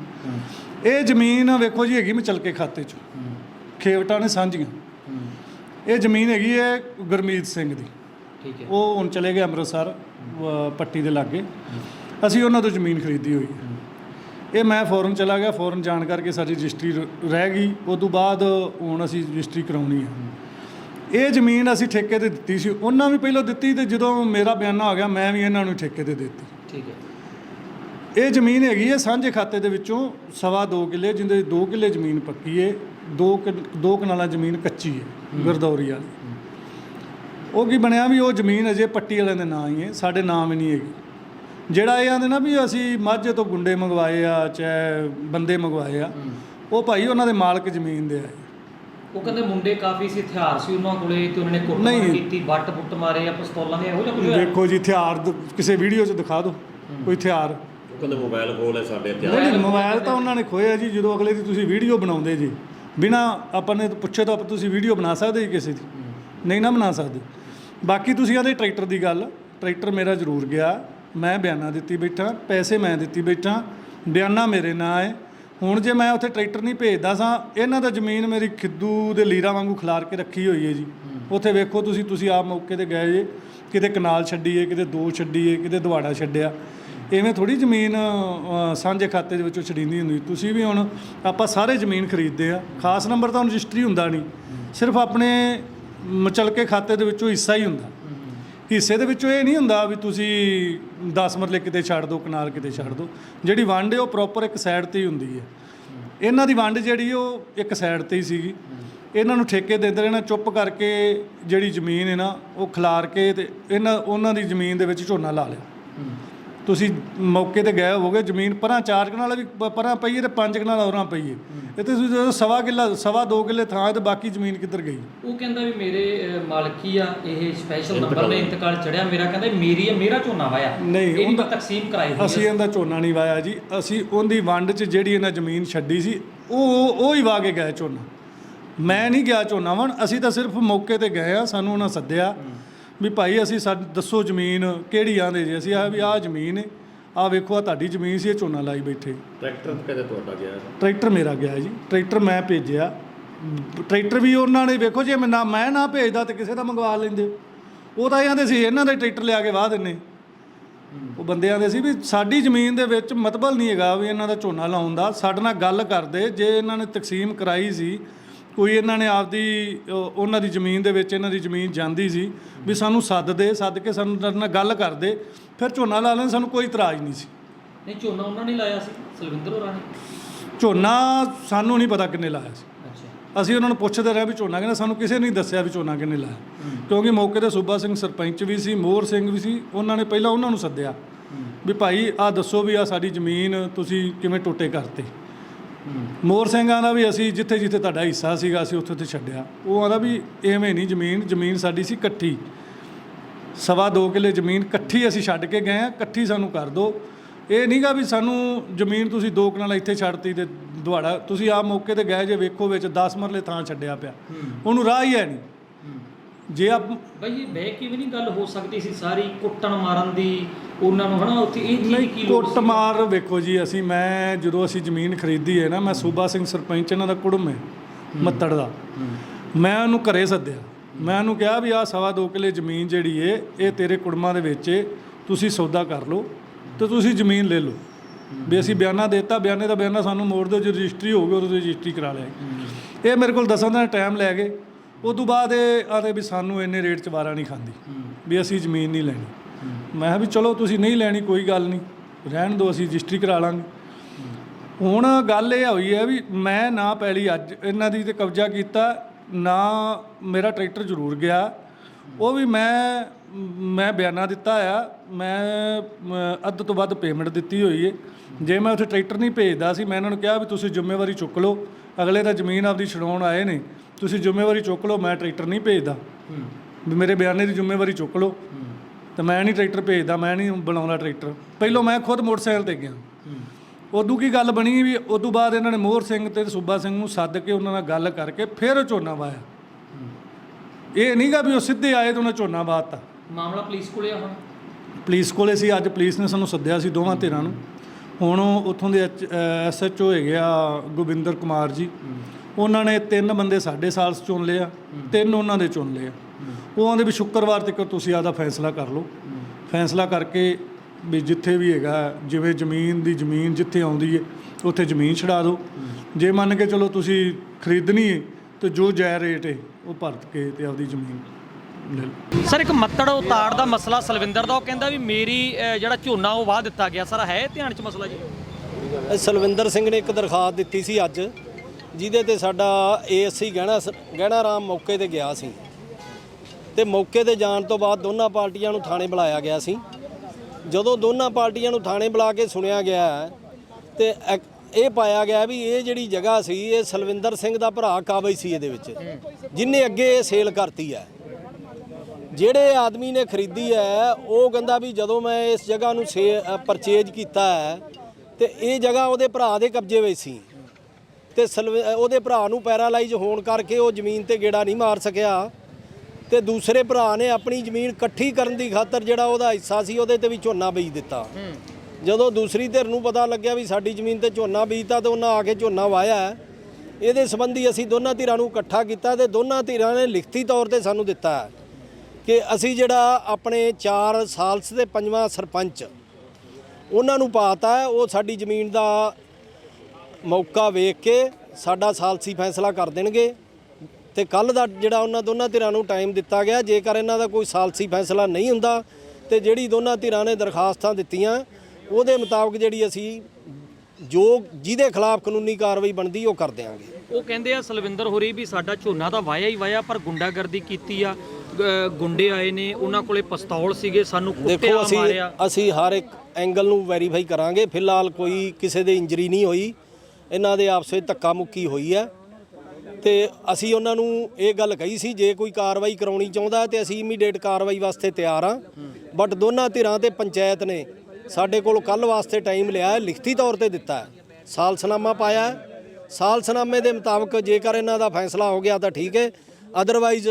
ਇਹ ਜ਼ਮੀਨ ਵੇਖੋ ਜੀ ਹੈਗੀ ਮਚਲਕੇ ਖਾਤੇ 'ਚ। ਖੇਵਟਾਂ ਨੇ ਸਾਂਝੀਆਂ। ਇਹ ਜ਼ਮੀਨ ਹੈਗੀ ਹੈ ਗੁਰਮੀਤ ਸਿੰਘ ਦੀ। ਠੀਕ ਹੈ ਉਹ ਹੁਣ ਚਲੇ ਗਏ ਅੰਮ੍ਰਿਤਸਰ ਪੱਟੀ ਦੇ ਲਾਗੇ। ਅਸੀਂ ਉਹਨਾਂ ਤੋਂ ਜ਼ਮੀਨ ਖਰੀਦੀ ਹੋਈ ਹੈ। ਇਹ ਮੈਂ ਫੌਰਨ ਚਲਾ ਗਿਆ ਫੌਰਨ ਜਾਣ ਕਰਕੇ ਸਾਡੀ ਰਜਿਸਟਰੀ ਰਹਿ ਗਈ। ਉਸ ਤੋਂ ਬਾਅਦ ਹੁਣ ਅਸੀਂ ਰਜਿਸਟਰੀ ਕਰਾਉਣੀ ਹੈ ਇਹ ਜ਼ਮੀਨ ਅਸੀਂ ਠੇਕੇ ਤੇ ਦਿੱਤੀ ਸੀ। ਉਹਨਾਂ ਵੀ ਪਹਿਲਾਂ ਦਿੱਤੀ ਤੇ ਜਦੋਂ ਮੇਰਾ ਬਿਆਨਾ ਹੋ ਗਿਆ ਮੈਂ ਵੀ ਇਹਨਾਂ ਨੂੰ ਠੇਕੇ ਤੇ ਦਿੱਤੀ। ਠੀਕ ਹੈ। ਇਹ ਜ਼ਮੀਨ ਹੈਗੀ ਹੈ ਸਾਂਝੇ ਖਾਤੇ ਦੇ ਵਿੱਚੋਂ ਸਵਾ ਦੋ ਕਿੱਲੇ ਜਿੰਦੇ ਦੋ ਕਿੱਲੇ ਜ਼ਮੀਨ ਪੱਕੀ ਹੈ ਦੋ ਕਿ- ਦੋ ਕਨਾਲਾਂ ਜ਼ਮੀਨ ਕੱਚੀ ਹੈ। ਗੁਰਦੌਰੀ ਵਾਲੀ। ਉਹ ਕੀ ਬਣਿਆ ਵੀ ਉਹ ਜ਼ਮੀਨ ਅਜੇ ਪੱਟੀ ਵਾਲਿਆਂ ਦੇ ਨਾਂ ਹੀ ਹੈ ਸਾਡੇ ਨਾਮ ਹੀ ਨਹੀਂ ਹੈਗੀ। ਜਿਹੜਾ ਇਹ ਆਂਦੇ ਨਾ ਵੀ ਅਸੀਂ ਮਾਝੇ ਤੋਂ ਗੁੰਡੇ ਮੰਗਵਾਏ ਆ ਚਾਹੇ ਬੰਦੇ ਮੰਗਵਾਏ ਆ ਉਹ ਭਾਈ ਉਹਨਾਂ ਦੇ ਮਾਲਕ ਜ਼ਮੀਨ ਦੇ ਆ। ਉਹ ਕਹਿੰਦੇ ਮੁੰਡੇ ਕਾਫੀ ਸੀ ਹਥਿਆਰ ਸੀ ਉਹਨਾਂ ਕੋਲੇ ਤੇ ਉਹਨਾਂ ਨੇ ਕੁੱਟਮਾਰ। ਕੀਤੀ ਵੱਟ ਬੁੱਟ ਮਾਰੇ ਆ ਪਿਸਤੌਲਾਂ ਦੇ ਇਹੋ ਜਿਹਾ ਕੁਝ ਦੇਖੋ ਜੀ ਹਥਿਆਰ ਕਿਸੇ ਵੀਡੀਓ 'ਚ ਦਿਖਾ ਦਿਓ ਕੋਈ ਹਥਿਆਰ। ਉਹ ਕਹਿੰਦੇ ਮੋਬਾਈਲ ਖੋਲ ਹੈ ਸਾਡੇ ਨਹੀਂ ਨਹੀਂ ਮੋਬਾਈਲ ਤਾਂ ਉਹਨਾਂ ਨੇ ਖੋਇਆ ਜੀ ਜਦੋਂ ਅਗਲੇ ਦੀ ਤੁਸੀਂ ਵੀਡੀਓ ਬਣਾਉਂਦੇ ਜੀ। ਬਿਨਾ ਆਪਾਂ ਨੇ ਪੁੱਛੇ ਤਾਂ ਤੁਸੀਂ ਵੀਡੀਓ ਬਣਾ ਸਕਦੇ ਜੀ ਕਿਸੇ ਦੀ। ਨਹੀਂ ਨਾ ਬਣਾ ਸਕਦੇ। ਬਾਕੀ ਤੁਸੀਂ ਆਦੇ ਟਰੈਕਟਰ ਦੀ ਗੱਲ ਟਰੈਕਟਰ ਮੇਰਾ ਜ਼ਰੂਰ ਗਿਆ। ਮੈਂ ਬਿਆਨਾ ਦਿੱਤੀ ਬੈਠਾ ਪੈਸੇ ਮੈਂ ਦਿੱਤੀ ਬੈਠਾ ਬਿਆਨਾ ਮੇਰੇ ਨਾਂ ਹੈ ਹੁਣ ਜੇ ਮੈਂ ਉੱਥੇ ਟਰੈਕਟਰ ਨਹੀਂ ਭੇਜਦਾ ਸਾਂ ਇਹਨਾਂ ਦਾ ਜ਼ਮੀਨ ਮੇਰੀ ਖਿੱਦੂ ਦੇ ਲੀਰਾ ਵਾਂਗੂ ਖਿਲਾਰ ਕੇ ਰੱਖੀ ਹੋਈ ਹੈ ਜੀ। ਉੱਥੇ ਵੇਖੋ ਤੁਸੀਂ ਤੁਸੀਂ ਆਪ ਮੌਕੇ ਤੇ ਗਏ ਜੇ ਕਿਤੇ ਕਨਾਲ ਛੱਡੀ ਹੈ ਕਿਤੇ ਦੋ ਛੱਡੀ ਹੈ ਕਿਤੇ ਦਵਾੜਾ ਛੱਡਿਆ। ਐਵੇਂ ਥੋੜੀ ਜ਼ਮੀਨ ਸਾਂਝੇ ਖਾਤੇ ਦੇ ਵਿੱਚੋਂ ਛੜੀਂਦੀ ਹੁੰਦੀ। ਤੁਸੀਂ ਵੀ ਹੁਣ ਆਪਾਂ ਸਾਰੇ ਜ਼ਮੀਨ ਖਰੀਦਦੇ ਆ। ਖਾਸ ਨੰਬਰ ਤਾਂ ਰਜਿਸਟਰੀ ਹੁੰਦਾ ਨਹੀਂ। ਸਿਰਫ ਆਪਣੇ ਮਚਲਕੇ ਖਾਤੇ ਦੇ ਵਿੱਚੋਂ ਹਿੱਸਾ ਹੀ ਹੁੰਦਾ। ਹਿੱਸੇ ਦੇ ਵਿੱਚੋਂ ਇਹ ਨਹੀਂ ਹੁੰਦਾ ਵੀ ਤੁਸੀਂ 10 ਮਰਲੇ ਕਿਤੇ ਛੱਡ ਦਿਓ ਕਨਾਲ ਕਿਤੇ ਛੱਡ ਦਿਓ ਜਿਹੜੀ ਵੰਡ ਹੈ ਉਹ ਪ੍ਰੋਪਰ ਇੱਕ ਸਾਈਡ ਤੇ ਹੀ ਹੁੰਦੀ ਹੈ। ਇਹਨਾਂ ਦੀ ਵੰਡ ਜਿਹੜੀ ਉਹ ਇੱਕ ਸਾਈਡ ਤੇ ਹੀ ਸੀਗੀ। ਇਹਨਾਂ ਨੂੰ ਠੇਕੇ ਦੇ ਨੇ ਚੁੱਪ ਕਰਕੇ ਜਿਹੜੀ ਜ਼ਮੀਨ ਹੈ ਨਾ, ਉਹ ਖਿਲਾਰ ਕੇ ਤੇ ਇਹਨਾਂ, ਉਹਨਾਂ ਦੀ ਜ਼ਮੀਨ ਦੇ ਵਿੱਚ ਝੋਨਾ ਲਾ ਲਿਆ। ਤੁਸੀਂ ਮੌਕੇ ਤੇ ਗਏ ਹੋਵੋਗੇ ਜ਼ਮੀਨ ਪਰਾਂ ਚਾਰ ਕਨਾਲ ਵੀ ਪਰਾਂ ਪਈ ਹੈ ਤੇ ਪੰਜ ਕਨਾਲ ਹੋਰਾਂ ਪਈ ਹੈ। ਇਹ ਤੇ ਤੁਸੀਂ ਜਦੋਂ ਸਵਾ ਕਿੱਲਾ ਸਵਾ ਦੋ ਕਿੱਲੇ ਥਾਂ ਤੇ ਬਾਕੀ ਜ਼ਮੀਨ ਕਿੱਧਰ ਗਈ? ਉਹ ਕਹਿੰਦਾ ਵੀ ਮੇਰੇ ਮਾਲਕੀ ਆ ਇਹ ਸਪੈਸ਼ਲ ਨੰਬਰ ਨੇ ਇੰਤਕਾਲ ਚੜਿਆ। ਮੇਰਾ ਕਹਿੰਦਾ ਮੇਰੀ ਆ ਮੇਰਾ ਝੋਨਾ ਵਾਇਆ। ਨਹੀਂ, ਉਹਦਾ- ਤਕਸੀਮ ਕਰਾਈ ਹੋਈ ਅਸੀਂ ਇਹਦਾ ਝੋਨਾ ਨਹੀਂ ਵਾਇਆ ਜੀ। ਅਸੀਂ ਉਹਦੀ ਵੰਡ 'ਚ ਜਿਹੜੀ ਇਹਨਾਂ ਜ਼ਮੀਨ ਛੱਡੀ ਸੀ ਉਹ ਉਹ ਹੀ ਵਾ ਕੇ ਗਏ ਝੋਨਾ। ਮੈਂ ਨਹੀਂ ਗਿਆ ਝੋਨਾ ਵਣ ਅਸੀਂ ਤਾਂ ਸਿਰਫ ਮੌਕੇ ਤੇ ਗਏ ਆ ਸਾਨੂੰ ਉਹਨਾਂ ਸੱਦਿਆ। ਵੀ ਭਾਈ ਅਸੀਂ ਸਾਡੀ ਦੱਸੋ ਜ਼ਮੀਨ ਕਿਹੜੀ ਆਂਦੇ ਜੀ? ਅਸੀਂ ਆ ਵੀ ਆਹ ਜ਼ਮੀਨ ਹੈ ਆਹ ਵੇਖੋ ਆ ਤੁਹਾਡੀ ਜ਼ਮੀਨ ਸੀ ਇਹ ਝੋਨਾ ਲਾਈ ਬੈਠੇ। ਟਰੈਕਟਰ ਕਦੇ ਤੁਹਾਡਾ ਗਿਆ? ਟਰੈਕਟਰ ਮੇਰਾ ਗਿਆ ਜੀ। ਟਰੈਕਟਰ ਮੈਂ ਭੇਜਿਆ। ਟਰੈਕਟਰ ਵੀ ਉਹਨਾਂ ਨੇ ਵੇਖੋ ਜੇ ਮੈਂ ਨਾ ਮੈਂ ਨਾ ਭੇਜਦਾ ਤੇ ਕਿਸੇ ਦਾ ਮੰਗਵਾ ਲੈਂਦੇ। ਉਹ ਤਾਂ ਕਹਿੰਦੇ ਸੀ ਇਹਨਾਂ ਦਾ ਟਰੈਕਟਰ ਲਿਆ ਕੇ ਵਾਹ ਦਿੰਨੇ। ਉਹ ਬੰਦਿਆਂ ਦੇ ਸੀ ਵੀ ਸਾਡੀ ਜ਼ਮੀਨ ਦੇ ਵਿੱਚ ਮਤਲਬ ਨਹੀਂ ਹੈਗਾ ਵੀ ਇਹਨਾਂ ਦਾ ਝੋਨਾ ਲਾਉਣ ਦਾ। ਸਾਡੇ ਨਾਲ ਗੱਲ ਕਰਦੇ ਜੇ ਇਹਨਾਂ ਨੇ ਤਕਸੀਮ ਕਰਾਈ ਸੀ ਕੋਈ ਇਹਨਾਂ ਨੇ ਆਪਦੀ ਉਹਨਾਂ ਦੀ ਜ਼ਮੀਨ ਦੇ ਵਿੱਚ ਇਹਨਾਂ ਦੀ ਜ਼ਮੀਨ ਜਾਂਦੀ ਸੀ ਵੀ ਸਾਨੂੰ ਸੱਦ ਦੇ ਸੱਦ ਕੇ ਸਾਨੂੰ ਸਾਡੇ ਨਾਲ ਗੱਲ ਕਰਦੇ ਫਿਰ ਝੋਨਾ ਲਾ ਲੈਣ ਸਾਨੂੰ ਕੋਈ ਇਤਰਾਜ਼ ਨਹੀਂ ਸੀ। ਨਹੀਂ ਝੋਨਾ ਉਹਨਾਂ ਨੇ ਲਾਇਆ ਸੀ? ਸਲਵਿੰਦਰ ਹੋਰਾਂ ਨੇ? ਝੋਨਾ ਸਾਨੂੰ ਨਹੀਂ ਪਤਾ ਕਿੰਨੇ ਲਾਇਆ ਸੀ। ਅੱਛਾ। ਅਸੀਂ ਉਹਨਾਂ ਨੂੰ ਪੁੱਛਦੇ ਰਹੇ ਵੀ ਝੋਨਾ ਕਿੰਨਾ ਸਾਨੂੰ ਕਿਸੇ ਨੇ ਨਹੀਂ ਦੱਸਿਆ ਵੀ ਝੋਨਾ ਕਿੰਨੇ ਲਾਇਆ। ਕਿਉਂਕਿ ਮੌਕੇ ਤੇ ਸੂਬਾ ਸਿੰਘ ਸਰਪੰਚ ਵੀ ਸੀ ਮੋਹਰ ਸਿੰਘ ਵੀ ਸੀ ਉਹਨਾਂ ਨੇ ਪਹਿਲਾਂ ਉਹਨਾਂ ਨੂੰ ਸੱਦਿਆ ਵੀ ਭਾਈ ਆਹ ਦੱਸੋ ਵੀ ਆ ਸਾਡੀ ਜ਼ਮੀਨ ਤੁਸੀਂ ਕਿਵੇਂ ਟੋਟੇ ਕਰਤੇ। ਮੋਹਰ ਸਿੰਘ ਆਂਦਾ ਵੀ ਅਸੀਂ ਜਿੱਥੇ ਜਿੱਥੇ ਤੁਹਾਡਾ ਹਿੱਸਾ ਸੀਗਾ ਅਸੀਂ ਉੱਥੇ ਉੱਥੇ ਛੱਡਿਆ। ਉਹ ਆਂਦਾ ਵੀ ਐਵੇਂ ਨਹੀਂ ਜ਼ਮੀਨ ਜ਼ਮੀਨ ਸਾਡੀ ਸੀ ਇਕੱਠੀ। ਸਵਾ ਦੋ ਕਿੱਲੇ ਜ਼ਮੀਨ ਇਕੱਠੀ ਅਸੀਂ ਛੱਡ ਕੇ ਗਏ ਆ ਇਕੱਠੀ ਸਾਨੂੰ ਕਰ ਦਿਓ ਇਹ ਨਹੀਂਗਾ ਵੀ ਸਾਨੂੰ ਜ਼ਮੀਨ ਤੁਸੀਂ ਦੋ ਕਨਾਲ ਇੱਥੇ ਛੱਡਤੀ ਤੇ ਦੁਹਾੜਾ ਤੁਸੀਂ ਆਹ ਮੌਕੇ ਤੇ ਗਏ ਜੇ ਵੇਖੋ ਵਿੱਚ 10 ਮਰਲੇ ਥਾਂ ਛੱਡਿਆ ਪਿਆ। ਉਹਨੂੰ ਰਾਹ ਹੀ ਹੈ ਨਹੀਂ। ਜੇ ਆਪ ਬਈ ਇਹ ਬਹਿ ਕੇ ਵੀ ਨਹੀਂ ਗੱਲ ਹੋ ਸਕਦੀ ਸੀ ਸਾਰੀ ਕੁੱਟਣ ਮਾਰਨ ਦੀ ਉਹਨਾਂ ਨੂੰ ਹਨਾ ਉੱਥੇ ਇਹ ਚੀਜ਼ ਕੀ ਲੋੜ ਸੀ ਕੁੱਟਮਾਰ ਵੇਖੋ ਜੀ ਅਸੀਂ ਮੈਂ ਜਦੋਂ ਅਸੀਂ ਜ਼ਮੀਨ ਖਰੀਦੀ ਹੈ ਨਾ ਮੈਂ ਸੂਬਾ ਸਿੰਘ ਸਰਪੰਚ ਇਹਨਾਂ ਦਾ ਕੁੜਮ ਹੈ ਮੱਤੜ ਦਾ। ਮੈਂ ਉਹਨੂੰ ਘਰੇ ਸੱਦਿਆ। ਮੈਂ ਉਹਨੂੰ ਕਿਹਾ ਵੀ ਆਹ ਸਵਾ ਦੋ ਕਿੱਲੇ ਜ਼ਮੀਨ ਜਿਹੜੀ ਏ ਇਹ ਤੇਰੇ ਕੁੜਮਾਂ ਦੇ ਵਿੱਚ ਏ ਤੁਸੀਂ ਸੌਦਾ ਕਰ ਲਓ ਤੇ ਤੁਸੀਂ ਜ਼ਮੀਨ ਲੈ ਲਓ। ਵੀ ਅਸੀਂ ਬਿਆਨਾ ਦਿੱਤਾ ਬਿਆਨੇ ਦਾ ਬਿਆਨਾ ਸਾਨੂੰ ਮੋੜ ਦਿਓ ਜੋ ਰਜਿਸਟਰੀ ਹੋ ਗਈ ਉਹਦੀ ਰਜਿਸਟਰੀ ਕਰਾ ਲਿਆ। ਇਹ ਮੇਰੇ ਕੋਲ ਦਸਾਂ ਦਾ ਟਾਈਮ ਲੈ ਗਏ। ਉਸ ਤੋਂ ਬਾਅਦ ਇਹ ਆਦੇ ਵੀ ਸਾਨੂੰ ਇੰਨੇ ਰੇਟ 'ਚ ਵਾਰਾ ਨਹੀਂ ਖਾਂਦੀ ਵੀ ਅਸੀਂ ਜ਼ਮੀਨ ਨਹੀਂ ਲੈਣੀ। ਮੈਂ ਕਿਹਾ ਵੀ ਚਲੋ ਤੁਸੀਂ ਨਹੀਂ ਲੈਣੀ ਕੋਈ ਗੱਲ ਨਹੀਂ ਰਹਿਣ ਦਿਓ ਅਸੀਂ ਰਜਿਸਟਰੀ ਕਰਾ ਲਾਂਗੇ। ਹੁਣ ਗੱਲ ਇਹ ਹੋਈ ਹੈ ਵੀ ਮੈਂ ਨਾ ਪਹਿਲੀ ਅੱਜ ਇਹਨਾਂ ਦੀ ਤੇ ਕਬਜ਼ਾ ਕੀਤਾ ਨਾ ਮੇਰਾ ਟਰੈਕਟਰ ਜ਼ਰੂਰ ਗਿਆ। ਉਹ ਵੀ ਮੈਂ ਮੈਂ ਬਿਆਨਾ ਦਿੱਤਾ ਆ ਮੈਂ ਅੱਧ ਤੋਂ ਵੱਧ ਪੇਮੈਂਟ ਦਿੱਤੀ ਹੋਈ ਹੈ ਜੇ ਮੈਂ ਉੱਥੇ ਟਰੈਕਟਰ ਨਹੀਂ ਭੇਜਦਾ ਸੀ ਮੈਂ ਇਹਨਾਂ ਨੂੰ ਕਿਹਾ ਵੀ ਤੁਸੀਂ ਜ਼ਿੰਮੇਵਾਰੀ ਚੁੱਕ ਲਓ ਅਗਲੇ ਤਾਂ ਜ਼ਮੀਨ ਆਪਦੀ ਛਡਾਉਣ ਆਏ ਨੇ। ਤੁਸੀਂ ਜ਼ਿੰਮੇਵਾਰੀ ਚੁੱਕ ਲਓ ਮੈਂ ਟਰੈਕਟਰ ਨਹੀਂ ਭੇਜਦਾ। ਵੀ ਮੇਰੇ ਬਿਆਨੇ ਦੀ ਜ਼ਿੰਮੇਵਾਰੀ ਚੁੱਕ ਲਓ। ਤੇ ਮੈਂ ਨਹੀਂ ਟਰੈਕਟਰ ਭੇਜਦਾ ਮੈਂ ਨਹੀਂ ਬਣਾਉਂਦਾ ਟਰੈਕਟਰ। ਪਹਿਲੋਂ ਮੈਂ ਖੁਦ ਮੋਟਰਸਾਈਕਲ ਤੇ ਗਿਆ। ਉਦੋਂ ਕੀ ਗੱਲ ਬਣੀ ਵੀ ਉਦੋਂ ਬਾਅਦ ਇਹਨਾਂ ਨੇ ਮੋਹਰ ਸਿੰਘ ਤੇ ਸੂਬਾ ਸਿੰਘ ਨੂੰ ਸੱਦ ਕੇ ਉਹਨਾਂ ਨਾਲ ਗੱਲ ਕਰਕੇ ਫਿਰ ਝੋਨਾ ਵਾਇਆ। ਇਹ ਨਹੀਂਗਾ ਵੀ ਉਹ ਸਿੱਧੇ ਆਏ ਤੇ ਉਹਨਾਂ ਝੋਨਾ ਵਾਤਾ। ਮਾਮਲਾ ਪੁਲਿਸ ਕੋਲੇ ਆ ਹੁਣ? ਪੁਲਿਸ ਕੋਲੇ ਸੀ ਅੱਜ ਪੁਲਿਸ ਨੇ ਸਾਨੂੰ ਸੱਦਿਆ ਸੀ ਦੋਵਾਂ ਧਿਰਾਂ ਨੂੰ। ਹੁਣ ਉੱਥੋਂ ਦੇ ਐਸਐਚਓ ਹੈਗੇ ਆ ਗੋਬਿੰਦਰ ਕੁਮਾਰ ਜੀ। ਉਹਨਾਂ ਨੇ ਤਿੰਨ ਬੰਦੇ ਸਾਡੇ ਸਾਲਸ ਚੁਣ ਲਿਆ ਤਿੰਨ ਉਹਨਾਂ ਦੇ ਚੁਣ ਲਏ ਆ। ਉਹ ਆਂਦੇ ਵੀ ਸ਼ੁੱਕਰਵਾਰ ਤੱਕ ਤੁਸੀਂ ਆਦਾ ਫੈਸਲਾ ਕਰ ਲਓ। ਫੈਸਲਾ ਕਰਕੇ ਵੀ ਜਿੱਥੇ ਵੀ ਹੈਗਾ ਜਿਵੇਂ ਜ਼ਮੀਨ ਦੀ ਜ਼ਮੀਨ ਜਿੱਥੇ ਆਉਂਦੀ ਹੈ ਉੱਥੇ ਜ਼ਮੀਨ ਛਡਾ ਦਿਓ। ਜੇ ਮੰਨ ਕੇ ਚਲੋ ਤੁਸੀਂ ਖਰੀਦਣੀ ਹੈ ਤੇ ਜੋ ਜਾਇ ਰੇਟ ਹੈ ਉਹ ਭਰਤ ਕੇ ਤੇ ਆਪਦੀ ਜ਼ਮੀਨ ਸਰ ਇੱਕ ਮੱਤੜ ਉਤਾੜ ਦਾ ਮਸਲਾ ਸਲਵਿੰਦਰ ਦਾ ਉਹ ਕਹਿੰਦਾ ਵੀ ਮੇਰੀ ਜਿਹੜਾ ਝੋਨਾ ਉਹ ਵਾਹ ਦਿੱਤਾ ਗਿਆ। ਸਰ ਹੈ ਧਿਆਨ ਚ ਮਸਲਾ ਜੀ? ਸਲਵਿੰਦਰ ਸਿੰਘ ਨੇ ਇੱਕ ਦਰਖਾਸਤ ਦਿੱਤੀ ਸੀ ਅੱਜ। ਜਿਹਦੇ ਤੇ ਸਾਡਾ ਏਐਸਸੀ ਗਹਿਣਾ ਸ- ਗਹਿਣਾ ਰਾਮ ਮੌਕੇ ਤੇ ਗਿਆ ਸੀ। ਤੇ ਮੌਕੇ ਤੇ ਜਾਣ ਤੋਂ ਬਾਅਦ ਦੋਨਾਂ ਪਾਰਟੀਆਂ ਨੂੰ ਥਾਣੇ ਬੁਲਾਇਆ ਗਿਆ ਸੀ। ਜਦੋਂ ਦੋਨਾਂ ਪਾਰਟੀਆਂ ਨੂੰ ਥਾਣੇ ਬੁਲਾ ਕੇ ਸੁਣਿਆ ਗਿਆ ਤੇ ਇੱਕ- ਇਹ ਪਾਇਆ ਗਿਆ ਵੀ ਇਹ ਜਿਹੜੀ ਜਗ੍ਹਾ ਸੀ, ਇਹ ਸਲਵਿੰਦਰ ਸਿੰਘ ਦਾ ਭਰਾ ਕਾਬਜ ਸੀ ਇਹਦੇ ਵਿੱਚ, ਜਿਨੇ ਅੱਗੇ ਇਹ ਸੇਲ ਕਰਤੀ ਹੈ। ਜਿਹੜੇ ਆਦਮੀ ਨੇ ਖਰੀਦੀ ਹੈ, ਉਹ ਕਹਿੰਦਾ ਵੀ ਜਦੋਂ ਮੈਂ ਇਸ ਜਗ੍ਹਾ ਨੂੰ ਸੇ ਪਰਚੇਜ ਕੀਤਾ ਹੈ, ਤੇ ਇਹ ਜਗ੍ਹਾ ਉਹਦੇ ਭਰਾ ਦੇ ਕਬਜ਼ੇ ਵਿੱਚ ਸੀ। ਤੇ ਉਹਦੇ ਭਰਾ ਨੂੰ ਪੈਰਾਲਾਈਜ਼ ਹੋਣ ਕਰਕੇ ਉਹ ਜ਼ਮੀਨ ਤੇ ਗੇੜਾ ਨਹੀਂ ਮਾਰ ਸਕਿਆ ਤੇ ਦੂਸਰੇ ਭਰਾ ਨੇ ਆਪਣੀ ਜ਼ਮੀਨ ਇਕੱਠੀ ਕਰਨ ਦੀ ਖਾਤਰ ਜਿਹੜਾ ਉਹਦਾ ਹਿੱਸਾ ਸੀ ਉਹਦੇ ਤੇ ਵੀ ਝੋਨਾ ਬੀਜ ਦਿੱਤਾ ਜਦੋਂ ਦੂਸਰੀ ਧਿਰ ਨੂੰ ਪਤਾ ਲੱਗਿਆ ਵੀ ਸਾਡੀ ਜ਼ਮੀਨ ਤੇ ਝੋਨਾ ਬੀਜਤਾ ਤੇ ਉਹਨਾਂ ਆ ਕੇ ਝੋਨਾ ਵਾਇਆ। ਇਹਦੇ ਸੰਬੰਧੀ ਅਸੀਂ ਦੋਨਾਂ ਧਿਰਾਂ ਨੂੰ ਇਕੱਠਾ ਕੀਤਾ ਤੇ ਦੋਨਾਂ ਧਿਰਾਂ ਨੇ ਲਿਖਤੀ ਤੌਰ ਤੇ ਸਾਨੂੰ ਦਿੱਤਾ ਕਿ ਅਸੀਂ ਜਿਹੜਾ ਆਪਣੇ 4 ਸਾਲਸ ਦੇ ਪੰਜਵਾਂ ਸਰਪੰਚ ਉਹਨਾਂ ਨੂੰ ਪਾਤਾ ਉਹ ਸਾਡੀ ਜ਼ਮੀਨ ਦਾ ਮੌਕਾ ਵੇਖ ਕੇ ਸਾਡਾ ਸਾਲਸੀ ਫੈਸਲਾ ਕਰ ਦੇਣਗੇ। ਤੇ ਕੱਲ ਦਾ ਜਿਹੜਾ ਉਹਨਾਂ ਦੋਨਾਂ ਧਿਰਾਂ ਨੂੰ ਟਾਈਮ ਦਿੱਤਾ ਗਿਆ ਜੇਕਰ ਇਹਨਾਂ ਦਾ ਕੋਈ ਸਾਲਸੀ ਫੈਸਲਾ ਨਹੀਂ ਹੁੰਦਾ ਤੇ ਜਿਹੜੀ ਦੋਨਾਂ ਧਿਰਾਂ ਨੇ ਦਰਖਾਸਤਾਂ ਦਿੱਤੀਆਂ ਉਹਦੇ ਮੁਤਾਬਕ ਜਿਹੜੀ ਅਸੀਂ ਜੋ ਜਿਹਦੇ ਖਿਲਾਫ ਕਾਨੂੰਨੀ ਕਾਰਵਾਈ ਬਣਦੀ ਉਹ ਕਰ ਦਿਆਂਗੇ। ਉਹ ਕਹਿੰਦੇ ਆ ਸਲਵਿੰਦਰ ਹੋਰੀ ਵੀ ਸਾਡਾ ਝੋਨਾ ਤਾਂ ਵਾਇਆ ਹੀ ਵਾਇਆ ਪਰ ਗੁੰਡਾਗਰਦੀ ਕੀਤੀ ਆ। ਗੁੰਡੇ ਆਏ ਨੇ ਉਹਨਾਂ ਕੋਲੇ ਪਿਸਤੌਲ ਸੀਗੇ ਸਾਨੂੰ ਕੁੱਟਿਆ ਦੇਖੋ ਅਸੀਂ ਮਾਰਿਆ। ਅਸੀਂ ਹਰ ਇੱਕ ਐਂਗਲ ਨੂੰ ਵੈਰੀਫਾਈ ਕਰਾਂਗੇ। ਫਿਲਹਾਲ ਕੋਈ ਕਿਸੇ ਦੇ ਇੰਜਰੀ ਨਹੀਂ ਹੋਈ। ਇਹਨਾਂ ਦੇ ਆਪਸ ਵਿੱਚ ਧੱਕਾ ਮੁੱਕੀ ਹੋਈ ਹੈ। ਤੇ ਅਸੀਂ ਉਹਨਾਂ ਨੂੰ ਇਹ ਗੱਲ ਕਹੀ ਸੀ, ਜੇ ਕੋਈ ਕਾਰਵਾਈ ਕਰਾਉਣੀ ਚਾਹੁੰਦਾ ਹੈ ਤੇ ਅਸੀਂ ਇਮੀਡੀਏਟ ਕਾਰਵਾਈ ਵਾਸਤੇ ਤਿਆਰ ਹਾਂ। ਬਟ ਦੋਨਾਂ ਧਿਰਾਂ ਤੇ ਪੰਚਾਇਤ ਨੇ ਸਾਡੇ ਕੋਲ ਕੱਲ ਵਾਸਤੇ ਟਾਈਮ ਲਿਆ ਹੈ, ਲਿਖਤੀ ਤੌਰ ਤੇ ਦਿੱਤਾ ਹੈ। ਸਾਲਸਨਾਮਾ ਪਾਇਆ ਹੈ। ਸਾਲਸਨਾਮੇ ਦੇ ਮੁਤਾਬਕ ਜੇਕਰ ਇਹਨਾਂ ਦਾ ਫੈਸਲਾ ਹੋ ਗਿਆ ਤਾਂ ਠੀਕ ਹੈ। ਅਦਰਵਾਈਜ਼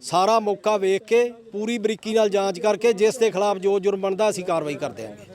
ਸਾਰਾ ਮੌਕਾ ਵੇਖ ਕੇ, ਪੂਰੀ ਬਰੀਕੀ ਨਾਲ ਜਾਂਚ ਕਰਕੇ, ਜਿਸ ਦੇ ਖਿਲਾਫ ਜੋ ਜੁਰਮ ਬਣਦਾ, ਅਸੀਂ ਕਾਰਵਾਈ ਕਰ ਦਿਆਂਗੇ।